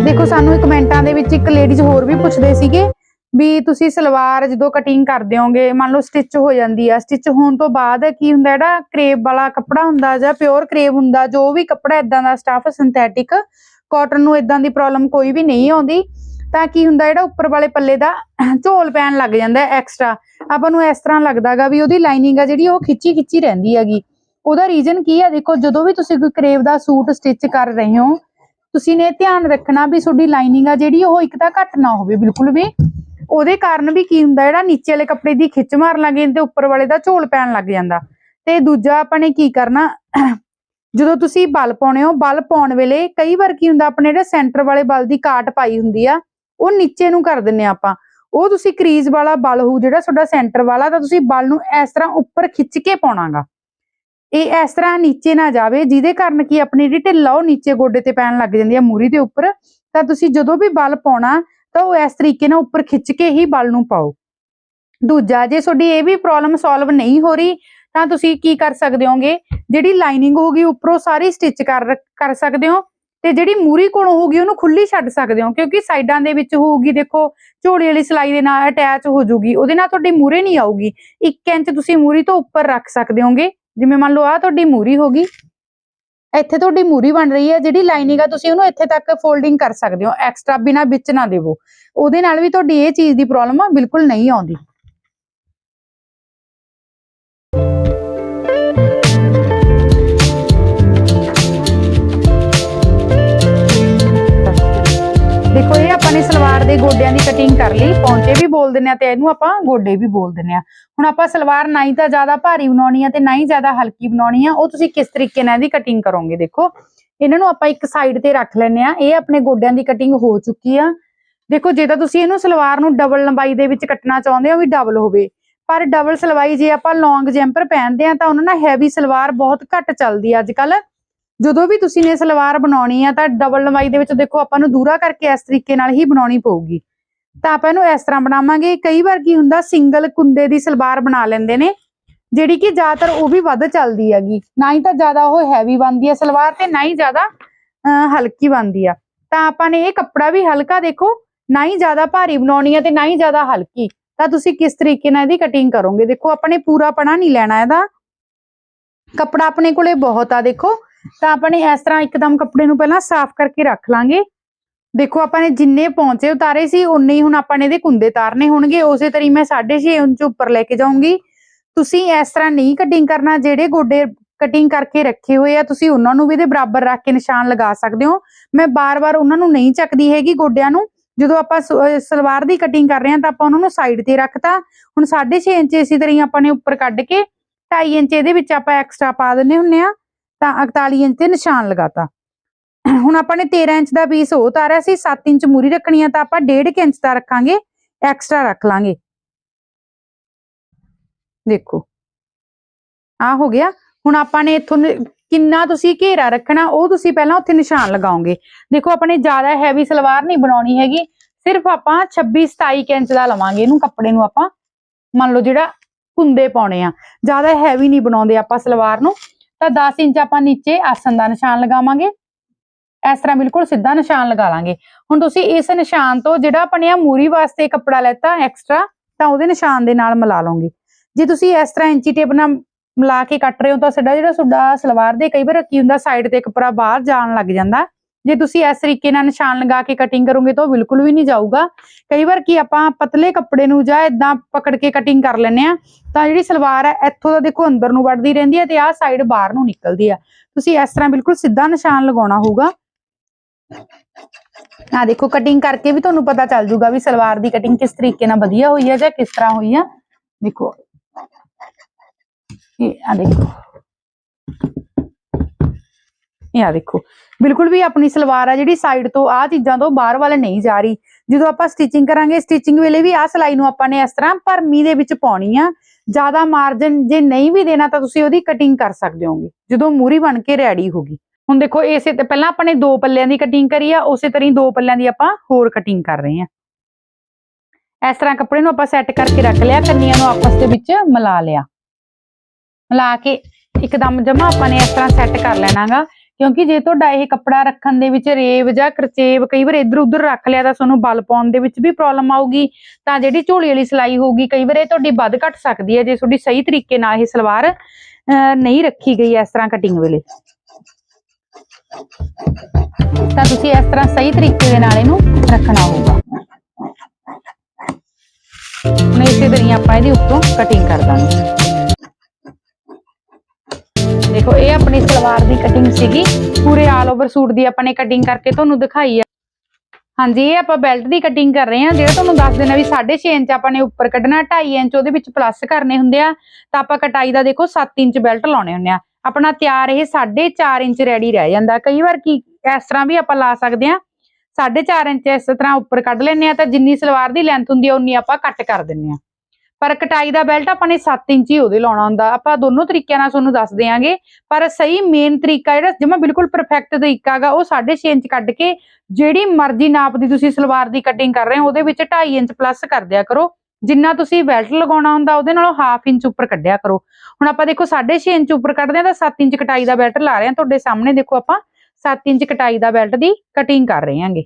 ਦੇਖੋ, ਸਾਨੂੰ ਕਮੈਂਟਾਂ ਦੇ ਵਿੱਚ ਇੱਕ ਲੇਡੀਜ਼ ਹੋਰ ਵੀ ਪੁੱਛਦੇ ਸੀਗੇ ਵੀ ਤੁਸੀਂ ਸਲਵਾਰ ਜਦੋਂ ਕਟਿੰਗ ਕਰਦੇ ਹੋਗੇ ਮੰਨ ਲਓ ਸਟਿਚ ਹੋ ਜਾਂਦੀ ਆ ਸਟਿਚ ਹੋਣ ਤੋਂ ਬਾਅਦ ਕੀ ਹੁੰਦਾ ਜਿਹੜਾ ਕਰੇਪ ਵਾਲਾ ਕੱਪੜਾ ਹੁੰਦਾ ਜਾਂ ਪਿਓਰ ਕਰੇਬ ਹੁੰਦਾ, ਜੋ ਵੀ ਕੱਪੜਾ ਇਦਾਂ ਦਾ ਸਟਫ ਸਿੰਥੈਟਿਕ ਕਾਟਨ ਨੂੰ ਇਦਾਂ ਦੀ ਪ੍ਰੋਬਲਮ ਕੋਈ ਵੀ ਨਹੀਂ ਆਉਂਦੀ, ਤਾਂ ਕੀ ਹੁੰਦਾ ਜਿਹੜਾ ਉੱਪਰ ਵਾਲੇ ਪੱਲੇ ਦਾ ਝੋਲ ਪੈਣ ਲੱਗ ਜਾਂਦਾ ਐਕਸਟਰਾ ਆਪਾਂ ਨੂੰ ਇਸ ਤਰ੍ਹਾਂ ਲੱਗਦਾਗਾ ਵੀ ਉਹਦੀ ਲਾਈਨਿੰਗ ਆ ਜਿਹੜੀ ਉਹ ਖਿੱਚੀ ਖਿੱਚੀ ਰਹਿੰਦੀ ਹੈਗੀ। ਉਹਦਾ ਰੀਜ਼ਨ ਕੀ ਆ ਦੇਖੋ, ਜਦੋਂ ਵੀ ਤੁਸੀਂ ਕੋਈ ਕਰੇਪ ਦਾ ਸੂਟ ਸਟਿਚ ਕਰ ਰਹੇ ਹੋ, ਤੁਸੀਂ ਨੇ ਧਿਆਨ ਰੱਖਣਾ ਵੀ ਤੁਹਾਡੀ ਲਾਈਨਿੰਗ ਆ ਜਿਹੜੀ ਉਹ ਇੱਕ ਤਾਂ ਘੱਟ ਨਾ ਹੋਵੇ, ਬਿਲਕੁਲ ਵੀ। ਉਹਦੇ ਕਾਰਨ ਵੀ ਕੀ ਹੁੰਦਾ, ਜਿਹੜਾ ਨੀਚੇ ਵਾਲੇ ਕੱਪੜੇ ਦੀ ਖਿੱਚ ਮਾਰ ਲੱਗੇ ਤੇ ਉੱਪਰ ਵਾਲੇ ਦਾ ਝੋਲ ਪੈਣ ਲੱਗ ਜਾਂਦਾ। ਤੇ ਦੂਜਾ ਆਪਾਂ ਨੇ ਕੀ ਕਰਨਾ, ਜਦੋਂ ਤੁਸੀਂ ਬਲ ਪਾਉਣੇ ਹੋ, ਬਲ ਪਾਉਣ ਵੇਲੇ ਕਈ ਵਾਰ ਕੀ ਹੁੰਦਾ, ਆਪਣੇ ਜਿਹੜੇ ਸੈਂਟਰ ਵਾਲੇ ਬਲ ਦੀ ਕਾਟ ਪਾਈ ਹੁੰਦੀ ਆ, ਉਹ ਨੀਚੇ ਨੂੰ ਕਰ ਦਿੰਨੇ ਆਪਾਂ। ਉਹ ਤੁਸੀਂ ਕਰੀਜ਼ ਵਾਲਾ ਬਲ ਹੋਊ, ਜਿਹੜਾ ਤੁਹਾਡਾ ਸੈਂਟਰ ਵਾਲਾ, ਤਾਂ ਤੁਸੀਂ ਬਲ ਨੂੰ ਇਸ ਤਰ੍ਹਾਂ ਉੱਪਰ ਖਿੱਚ ਕੇ ਪਾਉਣਾਗਾ। ਇਹ ਇਸ ਤਰ੍ਹਾਂ ਨੀਚੇ ਨਾ ਜਾਵੇ, ਜਿਹਦੇ ਕਾਰਨ ਕੀ, ਆਪਣੀ ਜਿਹੜੀ ਢਿੱਲਾ ਉਹ ਨੀਚੇ ਗੋਡੇ ਤੇ ਪੈਣ ਲੱਗ ਜਾਂਦੀ ਹੈ ਮੂਰੀ ਦੇ ਉੱਪਰ। ਤਾਂ ਤੁਸੀਂ ਜਦੋਂ ਵੀ ਬਲ ਪਾਉਣਾ ਤਾਂ ਉਹ ਇਸ ਤਰੀਕੇ ਨਾਲ ਉੱਪਰ ਖਿੱਚ ਕੇ ਹੀ ਬਲ ਨੂੰ ਪਾਓ। ਦੂਜਾ, ਜੇ ਤੁਹਾਡੀ ਇਹ ਵੀ ਪ੍ਰੋਬਲਮ ਸੋਲਵ ਨਹੀਂ ਹੋ ਰਹੀ, ਤਾਂ ਤੁਸੀਂ ਕੀ ਕਰ ਸਕਦੇ ਹੋਗੇ? ਜਿਹੜੀ ਲਾਈਨਿੰਗ ਹੋਗੀ ਉੱਪਰੋਂ ਸਾਰੀ ਸਟਿਚ ਕਰ ਕਰ ਸਕਦੇ ਹੋ ਤੇ ਜਿਹੜੀ ਮੂਰੀ ਕੋਲੋਂ ਹੋਗੀ ਉਹਨੂੰ ਖੁੱਲੀ ਛੱਡ ਸਕਦੇ ਹੋ, ਕਿਉਂਕਿ ਸਾਈਡਾਂ ਦੇ ਵਿੱਚ ਹੋਊਗੀ, ਦੇਖੋ, ਝੋਲੀ ਵਾਲੀ ਸਲਾਈ ਦੇ ਨਾਲ ਅਟੈਚ ਹੋ ਜੂਗੀ, ਉਹਦੇ ਨਾਲ ਤੁਹਾਡੀ ਮੂਰੇ ਨਹੀਂ ਆਊਗੀ। 1 ਇੰਚ ਤੁਸੀਂ ਮੂਰੀ ਤੋਂ ਉੱਪਰ ਰੱਖ ਸਕਦੇ ਹੋਗੇ। ਜਿਵੇਂ ਮੰਨ ਲਓ ਆ ਤੁਹਾਡੀ ਮੂਰੀ ਹੋਗੀ ਇੱਥੇ ਤੁਹਾਡੀ ਮੂਰੀ ਬਣ ਰਹੀ ਹੈ ਜਿਹੜੀ ਲਾਈਨਿੰਗ ਆ ਤੁਸੀਂ ਉਹਨੂੰ ਇੱਥੇ ਤੱਕ ਫੋਲਡਿੰਗ ਕਰ ਸਕਦੇ ਹੋ ਐਕਸਟਰਾ ਬਿਨਾ ਵਿੱਚ ਨਾ ਦੇਵੋ। ਉਹਦੇ ਨਾਲ ਵੀ ਤੁਹਾਡੀ ਇਹ ਚੀਜ਼ ਦੀ ਪ੍ਰੋਬਲਮ ਬਿਲਕੁਲ ਨਹੀਂ ਆਉਂਦੀ। ਕਰ ਲਈ, ਪੌਂਚੇ ਵੀ ਬੋਲ ਦਿੰਨੇ ਆ ਤੇ ਇਹਨੂੰ ਆਪਾਂ ਗੋਡੇ ਵੀ ਬੋਲ ਦਿੰਨੇ ਆ। ਹੁਣ ਆਪਾਂ ਸਲਵਾਰ ਨਾ ਹੀ ਤਾਂ ਜ਼ਿਆਦਾ ਭਾਰੀ ਬਣਾਉਣੀ ਆ ਤੇ ਨਾ ਹੀ ਜ਼ਿਆਦਾ ਹਲਕੀ ਬਣਾਉਣੀ ਆ, ਉਹ ਤੁਸੀਂ ਕਿਸ ਤਰੀਕੇ ਨਾਲ ਇਹਦੀ ਕਟਿੰਗ ਕਰੋਗੇ ਦੇਖੋ। ਇਹਨਾਂ ਨੂੰ ਆਪਾਂ ਇੱਕ ਸਾਈਡ ਤੇ ਰੱਖ ਲੈਨੇ ਆ, ਇਹ ਆਪਣੇ ਗੋਡਿਆਂ ਦੀ ਕਟਿੰਗ ਹੋ ਚੁੱਕੀ ਆ। ਦੇਖੋ, ਜੇ ਤਾਂ ਤੁਸੀਂ ਇਹਨੂੰ ਸਲਵਾਰ ਨੂੰ ਡਬਲ ਲੰਬਾਈ ਦੇ ਵਿੱਚ ਕੱਟਣਾ ਚਾਹੁੰਦੇ ਹੋ ਵੀ ਡਬਲ ਹੋਵੇ, ਪਰ ਡਬਲ ਸਲਵਾਈ ਜੇ ਆਪਾਂ ਲੌਂਗ ਜੈਂਪਰ ਪਹਿਨਦੇ ਆ ਤਾਂ ਉਹਨਾਂ ਨਾਲ ਹੈਵੀ ਸਲਵਾਰ ਬਹੁਤ ਘੱਟ ਚੱਲਦੀ ਆ ਅੱਜ ਕੱਲ ਜਦੋਂ ਵੀ ਤੁਸੀਂ ਨੇ ਸਲਵਾਰ ਬਣਾਉਣੀ ਆ ਤਾਂ ਡਬਲ ਲੰਬਾਈ ਦੇ ਵਿੱਚ ਦੇਖੋ, ਆਪਾਂ ਨੂੰ ਦੂਰਾ ਕਰਕੇ ਇਸ ਤਰੀਕੇ ਨਾਲ ਹੀ ਬਣਾਉਣੀ ਪਊਗੀ। ਤਾਂ ਆਪਾਂ ਇਹਨੂੰ ਇਸ ਤਰ੍ਹਾਂ ਬਣਾਵਾਂਗੇ ਕਈ ਵਾਰ ਕੀ ਹੁੰਦਾ ਸਿੰਗਲ ਕੁੰਦੇ ਦੀ ਸਲਵਾਰ ਬਣਾ ਲੈਂਦੇ ਨੇ ਜਿਹੜੀ ਕਿ ਜ਼ਿਆਦਾਤਰ ਉਹ ਵੀ ਵੱਧ ਚੱਲਦੀ ਹੈਗੀ। ਨਾ ਹੀ ਤਾਂ ਜ਼ਿਆਦਾ ਉਹ ਹੈਵੀ ਬਣਦੀ ਹੈ ਸਲਵਾਰ ਤੇ ਨਾ ਹੀ ਜ਼ਿਆਦਾ ਅਹ, ਹਲਕੀ ਬਣਦੀ ਆ। ਤਾਂ ਆਪਾਂ ਨੇ ਇਹ ਕੱਪੜਾ ਵੀ ਹਲਕਾ ਦੇਖੋ ਨਾ ਹੀ ਜ਼ਿਆਦਾ ਭਾਰੀ ਬਣਾਉਣੀ ਹੈ ਤੇ ਨਾ ਹੀ ਜ਼ਿਆਦਾ ਹਲਕੀ। ਤਾਂ ਤੁਸੀਂ ਕਿਸ ਤਰੀਕੇ ਨਾਲ ਇਹਦੀ ਕਟਿੰਗ ਕਰੋਗੇ? ਦੇਖੋ ਆਪਾਂ ਨੇ ਪੂਰਾ ਪਣਾ ਨਹੀਂ ਲੈਣਾ ਇਹਦਾ। ਕੱਪੜਾ ਆਪਣੇ ਕੋਲੇ ਬਹੁਤ ਆ ਦੇਖੋ। ਤਾਂ ਆਪਾਂ ਨੇ ਇਸ ਤਰ੍ਹਾਂ ਇੱਕਦਮ ਕੱਪੜੇ ਨੂੰ ਪਹਿਲਾਂ ਸਾਫ਼ ਕਰਕੇ ਰੱਖ ਲਾਂਗੇ। ਦੇਖੋ, ਆਪਾਂ ਨੇ ਜਿੰਨੇ ਪੌਂਚੇ ਉਤਾਰੇ ਸੀ ਉਨੇ ਹੀ ਹੁਣ ਆਪਾਂ ਨੇ ਇਹਦੇ ਕੁੰਦੇ ਤਾਰਨੇ ਹੋਣਗੇ। ਉਸੇ ਤਰੀ ਮੈਂ 6.5 ਇੰਚ ਉੱਪਰ ਲੈ ਕੇ ਜਾਊਂਗੀ। ਤੁਸੀਂ ਇਸ ਤਰ੍ਹਾਂ ਨਹੀਂ ਕਟਿੰਗ ਕਰਨਾ, ਜਿਹੜੇ ਗੋਡੇ ਕਟਿੰਗ ਕਰਕੇ ਰੱਖੇ ਹੋਏ ਆ, ਤੁਸੀਂ ਉਹਨਾਂ ਨੂੰ ਵੀ ਇਹਦੇ ਬਰਾਬਰ ਰੱਖ ਕੇ ਨਿਸ਼ਾਨ ਲਗਾ ਸਕਦੇ ਹੋ। ਮੈਂ ਬਾਰ-ਬਾਰ ਉਹਨਾਂ ਨੂੰ ਨਹੀਂ ਚੱਕਦੀ ਹੈਗੀ ਗੋਡਿਆਂ ਨੂੰ। ਜਦੋਂ ਆਪਾਂ ਸਲਵਾਰ ਦੀ ਕਟਿੰਗ ਕਰ ਰਹੇ ਹਾਂ, ਤਾਂ ਆਪਾਂ ਉਹਨਾਂ ਨੂੰ ਸਾਈਡ ਤੇ ਰੱਖਤਾ। ਹੁਣ 6.5 ਇੰਚ ਇਸੇ ਤਰ੍ਹਾਂ ਹੀ ਆਪਾਂ ਨੇ ਉੱਪਰ ਕੱਢ ਕੇ 2.5 ਇੰਚ ਇਹਦੇ ਵਿੱਚ ਆਪਾਂ ਐਕਸਟਰਾ ਪਾ ਦਿੰਨੇ ਹੁੰਨੇ ਆ ਤਾਂ 41 ਇੰਚ ਤੇ ਨਿਸ਼ਾਨ ਲਗਾਤਾ। ਹੁਣ ਆਪਾਂ ਨੇ 13 ਇੰਚ ਦਾ ਪੀਸ ਉਹ ਤਾਰਿਆ ਸੀ 7 ਇੰਚ ਮੂਰੀ ਰੱਖਣੀ ਆ ਤਾਂ ਆਪਾਂ 1.5 ਇੰਚ ਦਾ ਰੱਖਾਂਗੇ ਐਕਸਟਰਾ ਰੱਖ ਲਾਂਗੇ। ਦੇਖੋ ਆ ਹੋ ਗਿਆ। ਹੁਣ ਆਪਾਂ ਨੇ ਇੱਥੋਂ ਕਿੰਨਾ ਤੁਸੀਂ ਘੇਰਾ ਰੱਖਣਾ, ਉਹ ਤੁਸੀਂ ਪਹਿਲਾਂ ਉੱਥੇ ਨਿਸ਼ਾਨ ਲਗਾਓਗੇ। ਦੇਖੋ ਆਪਣੇ ਜ਼ਿਆਦਾ ਹੈਵੀ ਸਲਵਾਰ ਨਹੀਂ ਬਣਾਉਣੀ ਹੈਗੀ, ਸਿਰਫ ਆਪਾਂ 26 27 ਇੰਚ ਦਾ ਲਵਾਂਗੇ ਇਹਨੂੰ, ਕੱਪੜੇ ਨੂੰ ਆਪਾਂ। ਮੰਨ ਲਓ ਜਿਹੜਾ ਕੁੰਦੇ ਪਾਉਣੇ ਆ। ਜ਼ਿਆਦਾ ਹੈਵੀ ਨਹੀਂ ਬਣਾਉਂਦੇ ਆਪਾਂ ਸਲਵਾਰ ਨੂੰ। ਤਾਂ 10 ਇੰਚ ਆਪਾਂ ਨੀਚੇ ਆਸਨ ਦਾ ਨਿਸ਼ਾਨ ਲਗਾਵਾਂਗੇ। ਇਸ ਤਰ੍ਹਾਂ ਬਿਲਕੁਲ ਸਿੱਧਾ ਨਿਸ਼ਾਨ ਲਗਾ ਲਾਂਗੇ। ਹੁਣ ਤੁਸੀਂ ਇਸ ਨਿਸ਼ਾਨ ਤੋਂ ਜਿਹੜਾ ਆਪਣੇ ਆ ਮੂਰੀ ਵਾਸਤੇ ਕੱਪੜਾ ਲੈਤਾ ਐਕਸਟਰਾ ਤਾਂ ਉਹਦੇ ਨਿਸ਼ਾਨ ਦੇ ਨਾਲ ਮਿਲਾ ਲਓਗੇ। ਜੇ ਤੁਸੀਂ ਇਸ ਤਰ੍ਹਾਂ ਇੰਚੀ ਟੇਪ ਨਾਲ ਮਿਲਾ ਕੇ ਕੱਟ ਰਹੇ ਹੋ ਤਾਂ ਸਾਡਾ ਜਿਹੜਾ ਤੁਹਾਡਾ ਸਲਵਾਰ ਦੇ ਕਈ ਵਾਰ ਕੀ ਹੁੰਦਾ ਸਾਈਡ ਤੇ ਕੱਪੜਾ ਬਾਹਰ ਜਾਣ ਲੱਗ ਜਾਂਦਾ। ਜੇ ਤੁਸੀਂ ਇਸ ਤਰੀਕੇ ਨਾਲ ਨਿਸ਼ਾਨ ਲਗਾ ਕੇ ਕਟਿੰਗ ਕਰੋਗੇ ਤਾਂ ਉਹ ਬਿਲਕੁਲ ਵੀ ਨਹੀਂ ਜਾਊਗਾ। ਕਈ ਵਾਰ ਕੀ ਆਪਾਂ ਪਤਲੇ ਕੱਪੜੇ ਨੂੰ ਜਾਂ ਇਦਾਂ ਪਕੜ ਕੇ ਕਟਿੰਗ ਕਰ ਲੈਂਦੇ ਆ ਤਾਂ ਜਿਹੜੀ ਸਲਵਾਰ ਹੈ ਇੱਥੋਂ ਦਾ ਦੇਖੋ ਅੰਦਰ ਨੂੰ ਵੱਢਦੀ ਰਹਿੰਦੀ ਹੈ ਤੇ ਆਹ ਸਾਈਡ ਬਾਹਰ ਨੂੰ ਨਿਕਲਦੀ ਆ ਤੁਸੀਂ ਇਸ ਤਰ੍ਹਾਂ ਬਿਲਕੁਲ ਸਿੱਧਾ ਨਿਸ਼ਾਨ ਲਗਾਉਣਾ ਹੋਊਗਾ। ਆ ਦੇਖੋ ਕਟਿੰਗ ਕਰਕੇ ਵੀ ਤੁਹਾਨੂੰ ਪਤਾ ਚੱਲ ਜੂਗਾ ਵੀ ਸਲਵਾਰ ਦੀ ਕਟਿੰਗ ਕਿਸ ਤਰੀਕੇ ਨਾਲ ਵਧੀਆ ਹੋਈ ਹੈ ਜਾਂ ਕਿਸ ਤਰ੍ਹਾਂ ਹੋਈ ਆ। ਦੇਖੋ। ਇਹ ਆ ਦੇਖੋ। ਇਹ ਆ ਦੇਖੋ। ਬਿਲਕੁਲ ਵੀ ਆਪਣੀ ਸਲਵਾਰ ਆ ਜਿਹੜੀ ਸਾਈਡ ਤੋਂ ਆ ਚੀਜ਼ਾਂ ਤੋਂ ਬਾਹਰ ਵੱਲ ਨਹੀਂ ਜਾ ਰਹੀ। ਜਦੋਂ ਆਪਾਂ ਸਟਿਚਿੰਗ ਕਰਾਂਗੇ ਸਟਿਚਿੰਗ ਵੇਲੇ ਵੀ ਆ ਸਲਾਈ ਨੂੰ ਆਪਾਂ ਨੇ ਇਸ ਤਰ੍ਹਾਂ ਭਰਮੀ ਦੇ ਵਿੱਚ ਪਾਉਣੀ ਆ। ਜ਼ਿਆਦਾ ਮਾਰਜਨ ਜੇ ਨਹੀਂ ਵੀ ਦੇਣਾ ਤਾਂ ਤੁਸੀਂ ਉਹਦੀ ਕਟਿੰਗ ਕਰ ਸਕਦੇ ਹੋਗੇ। ਜਦੋਂ ਮੂਰੀ ਬਣ ਕੇ ਰੈਡੀ ਹੋਗੀ ਹੁਣ ਦੇਖੋ ਇਸੇ ਤੇ ਪਹਿਲਾਂ ਆਪਾਂ ਨੇ ਦੋ ਪੱਲਿਆਂ ਦੀ ਕਟਿੰਗ ਕਰੀ ਆ ਉਸੇ ਤਰ੍ਹਾਂ ਹੀ ਦੋ ਪੱਲਿਆਂ ਦੀ ਆਪਾਂ ਹੋਰ ਕਟਿੰਗ ਕਰ ਰਹੇ ਆ। ਇਸ ਤਰ੍ਹਾਂ ਕੱਪੜੇ ਨੂੰ ਆਪਾਂ ਸੈੱਟ ਕਰਕੇ ਰੱਖ ਲਿਆ ਕੰਨੀਆਂ ਨੂੰ ਆਪਸ ਦੇ ਵਿੱਚ ਮਿਲਾ ਲਿਆ। ਮਿਲਾ ਕੇ ਇੱਕਦਮ ਜਮਾ ਆਪਾਂ ਨੇ ਇਸ ਤਰ੍ਹਾਂ ਸੈੱਟ ਕਰ ਲੈਣਾਗਾ ਕਿਉਂਕਿ ਜੇ ਤੁਹਾਡਾ ਇਹ ਕੱਪੜਾ ਰੱਖਣ ਦੇ ਵਿੱਚ ਰੇਵ ਜਾਂ ਕਰਚੇਵ ਕਈ ਵਾਰ ਇੱਧਰ ਉੱਧਰ ਰੱਖ ਲਿਆ ਤਾਂ ਤੁਹਾਨੂੰ ਬਲ ਪਾਉਣ ਦੇ ਵਿੱਚ ਵੀ ਪ੍ਰੋਬਲਮ ਆਊਗੀ ਤਾਂ ਜਿਹੜੀ ਝੋਲੀ ਵਾਲੀ ਸਿਲਾਈ ਹੋਊਗੀ ਕਈ ਵਾਰ ਇਹ ਤੁਹਾਡੀ ਵੱਧ ਘਟ ਸਕਦੀ ਹੈ ਜੇ ਤੁਹਾਡੀ ਸਹੀ ਤਰੀਕੇ ਨਾਲ ਇਹ ਸਲਵਾਰ ਅਹ, ਨਹੀਂ ਰੱਖੀ ਗਈ ਇਸ ਤਰ੍ਹਾਂ ਕਟਿੰਗ ਵੇਲੇ। ਤਾਂ ਤੁਸੀਂ ਇਸ ਤਰ੍ਹਾਂ ਸਹੀ ਤਰੀਕੇ ਦੇ ਨਾਲ ਇਹਨੂੰ ਰੱਖਣਾ ਹੋਊਗਾ। ਹੁਣ ਇਸੇ ਤਰ੍ਹਾਂ ਆਪਾਂ ਇਹਦੀ ਉੱਤੋਂ ਕਟਿੰਗ ਕਰ ਦਾਂਗੇ। ਦੇਖੋ, ਇਹ ਆਪਣੀ ਸਲਵਾਰ ਦੀ ਕਟਿੰਗ ਸੀਗੀ। ਪੂਰੇ ਆਲ ਓਵਰ ਸੂਟ ਦੀ ਆਪਾਂ ਨੇ ਕਟਿੰਗ ਕਰਕੇ ਤੁਹਾਨੂੰ ਦਿਖਾਈ ਹੈ ਹਾਂਜੀ, ਇਹ ਆਪਾਂ ਬੈਲਟ ਦੀ ਕਟਿੰਗ ਕਰ ਰਹੇ ਹਾਂ। ਜਿਹੜਾ ਤੁਹਾਨੂੰ ਦੱਸ ਦੇਣਾ ਵੀ 6.5 ਇੰਚ ਆਪਾਂ ਨੇ ਉੱਪਰ ਕੱਢਣਾ 2.5 ਇੰਚ ਉਹਦੇ ਵਿੱਚ ਪਲੱਸ ਕਰਨੇ ਹੁੰਦੇ ਆ। ਤਾਂ ਆਪਾਂ ਕਟਾਈ ਦਾ ਦੇਖੋ 7 ਇੰਚ ਬੈਲਟ ਲਾਉਣੇ ਹੁੰਦੇ ਆ। ਆਪਣਾ ਤਿਆਰ ਇਹ 4.5 ਇੰਚ ਰੈਡੀ ਰਹਿ ਜਾਂਦਾ। ਕਈ ਵਾਰ ਕੀ ਇਸ ਤਰ੍ਹਾਂ ਵੀ ਆਪਾਂ ਲਾ ਸਕਦੇ ਆ 4.5 ਇੰਚ ਇਸ ਤਰ੍ਹਾਂ ਉੱਪਰ ਕੱਢ ਲੈਂਦੇ ਆ ਤਾਂ ਜਿੰਨੀ ਸਲਵਾਰ ਦੀ ਲੈਂਥ ਹੁੰਦੀ ਆ, ਉਨੀ ਆਪਾਂ ਕੱਟ ਕਰ ਦਿੰਨੇ ਆ ਪਰ ਕਟਾਈ ਦਾ ਬੈਲਟ ਆਪਾਂ ਨੇ 7 ਇੰਚ ਹੀ ਉਹਦੇ ਲਾਉਣਾ ਹੁੰਦਾ। ਆਪਾਂ ਦੋਨੋਂ ਤਰੀਕਿਆਂ ਨਾਲ ਤੁਹਾਨੂੰ ਦੱਸ ਦਿਆਂਗੇ, ਪਰ ਸਹੀ ਮੇਨ ਤਰੀਕਾ ਜਿਹੜਾ ਜਿਵੇਂ ਬਿਲਕੁਲ ਪਰਫੈਕਟ ਤਰੀਕਾ ਹੈਗਾ, ਉਹ 6.5 ਇੰਚ ਕੱਢ ਕੇ ਜਿਹੜੀ ਮਰਜ਼ੀ ਨਾਪ ਦੀ ਤੁਸੀਂ ਸਲਵਾਰ ਦੀ ਕਟਿੰਗ ਕਰ ਰਹੇ ਹੋ, ਉਹਦੇ ਵਿੱਚ 2.5 ਇੰਚ ਪਲੱਸ ਕਰ ਦਿਆ ਕਰੋ। ਜਿੰਨਾ ਤੁਸੀਂ ਬੈਲਟ ਲਗਾਉਣਾ ਹੁੰਦਾ ਉਹਦੇ ਨਾਲੋਂ ਹਾਫ ਇੰਚ ਉੱਪਰ ਕੱਢਿਆ ਕਰੋ। ਹੁਣ ਆਪਾਂ ਦੇਖੋ 6.5 ਇੰਚ ਉੱਪਰ ਕੱਢਦੇ ਆ ਤਾਂ 7 ਇੰਚ ਕਟਾਈ ਦਾ ਬੈਲਟ ਲਾ ਰਹੇ ਆ ਤੁਹਾਡੇ ਸਾਹਮਣੇ ਦੇਖੋ ਆਪਾਂ 7 ਇੰਚ ਕਟਾਈ ਦਾ ਬੈਲਟ ਦੀ ਕਟਿੰਗ ਕਰ ਰਹੇ ਹਾਂਗੇ।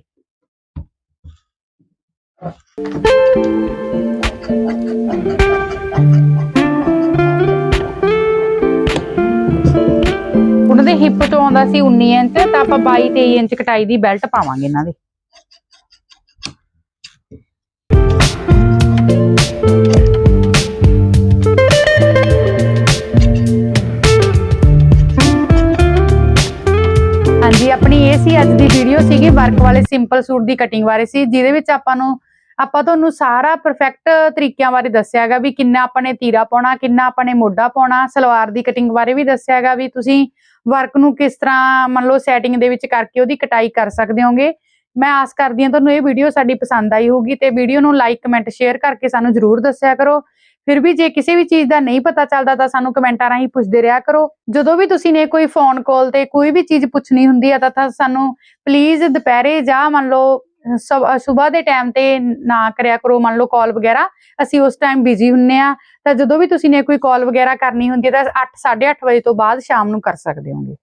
ਉਹਨਾਂ ਦੇ ਹਿੱਪ ਤੋਂ ਆਉਂਦਾ ਸੀ 19 ਇੰਚ ਤਾਂ ਆਪਾਂ 22 23 ਇੰਚ ਕਟਾਈ ਦੀ ਬੈਲਟ ਪਾਵਾਂਗੇ ਇਹਨਾਂ ਦੇ। ਹਾਂਜੀ, ਆਪਣੀ ਇਹ ਸੀ ਅੱਜ ਦੀ ਵੀਡੀਓ ਸੀਗੀ ਵਰਕ ਵਾਲੇ ਸਿੰਪਲ ਸੂਟ ਦੀ ਕਟਿੰਗ ਬਾਰੇ ਸੀ, ਜਿਹਦੇ ਵਿੱਚ ਆਪਾਂ ਨੂੰ, ਆਪਾਂ ਤੁਹਾਨੂੰ ਸਾਰਾ ਪਰਫੈਕਟ ਤਰੀਕਿਆਂ ਬਾਰੇ ਦੱਸਿਆਗਾ ਵੀ ਕਿੰਨਾ ਆਪਾਂ ਨੇ ਤੀਰਾ ਪਾਉਣਾ, ਕਿੰਨਾ ਆਪਾਂ ਨੇ ਮੋਢਾ ਪਾਉਣਾ, ਸਲਵਾਰ ਦੀ ਕਟਿੰਗ ਬਾਰੇ ਵੀ ਦੱਸਿਆਗਾ ਵੀ ਤੁਸੀਂ ਵਰਕ ਨੂੰ ਕਿਸ ਤਰ੍ਹਾਂ ਮੰਨ ਲਓ ਸੈਟਿੰਗ ਦੇ ਵਿੱਚ ਕਰਕੇ ਉਹਦੀ ਕਟਾਈ ਕਰ ਸਕਦੇ ਹੋਗੇ। ਮੈਂ ਆਸ ਕਰਦੀ ਹਾਂ ਤੁਹਾਨੂੰ ਇਹ ਵੀਡੀਓ ਸਾਡੀ ਪਸੰਦ ਆਈ ਹੋਊਗੀ ਤੇ ਵੀਡੀਓ ਨੂੰ ਲਾਈਕ ਕਮੈਂਟ ਸ਼ੇਅਰ ਕਰਕੇ ਸਾਨੂੰ ਜਰੂਰ ਦੱਸਿਆ ਕਰੋ। ਫਿਰ ਵੀ ਜੇ ਕਿਸੇ ਵੀ ਚੀਜ਼ ਦਾ ਨਹੀਂ ਪਤਾ ਚੱਲਦਾ ਤਾਂ ਸਾਨੂੰ ਕਮੈਂਟਾਂ ਰਾਹੀਂ ਪੁੱਛਦੇ ਰਿਹਾ ਕਰੋ। ਜਦੋਂ ਵੀ ਤੁਸੀਂ ਨੇ ਕੋਈ ਫੋਨ ਕਾਲ ਤੇ ਕੋਈ ਵੀ ਚੀਜ਼ ਪੁੱਛਣੀ ਹੁੰਦੀ ਹੈ ਤਾਂ ਤਾਂ ਸਾਨੂੰ ਪਲੀਜ਼ ਦੁਪਹਿਰੇ ਜਾਂ ਮੰਨ ਲਓ ਸਵੇਰ ਦੇ ਟਾਈਮ ਤੇ ਨਾ ਕਰਿਆ ਕਰੋ, ਮੰਨ ਲਓ ਕਾਲ ਵਗੈਰਾ, ਅਸੀਂ ਉਸ ਟਾਈਮ ਬਿਜ਼ੀ ਹੁੰਨੇ ਆ। ਤਾਂ ਜਦੋਂ ਵੀ ਤੁਸੀਂ ਨੇ ਕੋਈ ਕਾਲ ਵਗੈਰਾ ਕਰਨੀ ਹੁੰਦੀ ਹੈ ਤਾਂ 8 8:30 ਵਜੇ ਤੋਂ ਬਾਅਦ ਸ਼ਾਮ ਨੂੰ ਕਰ ਸਕਦੇ ਹੋਗੇ।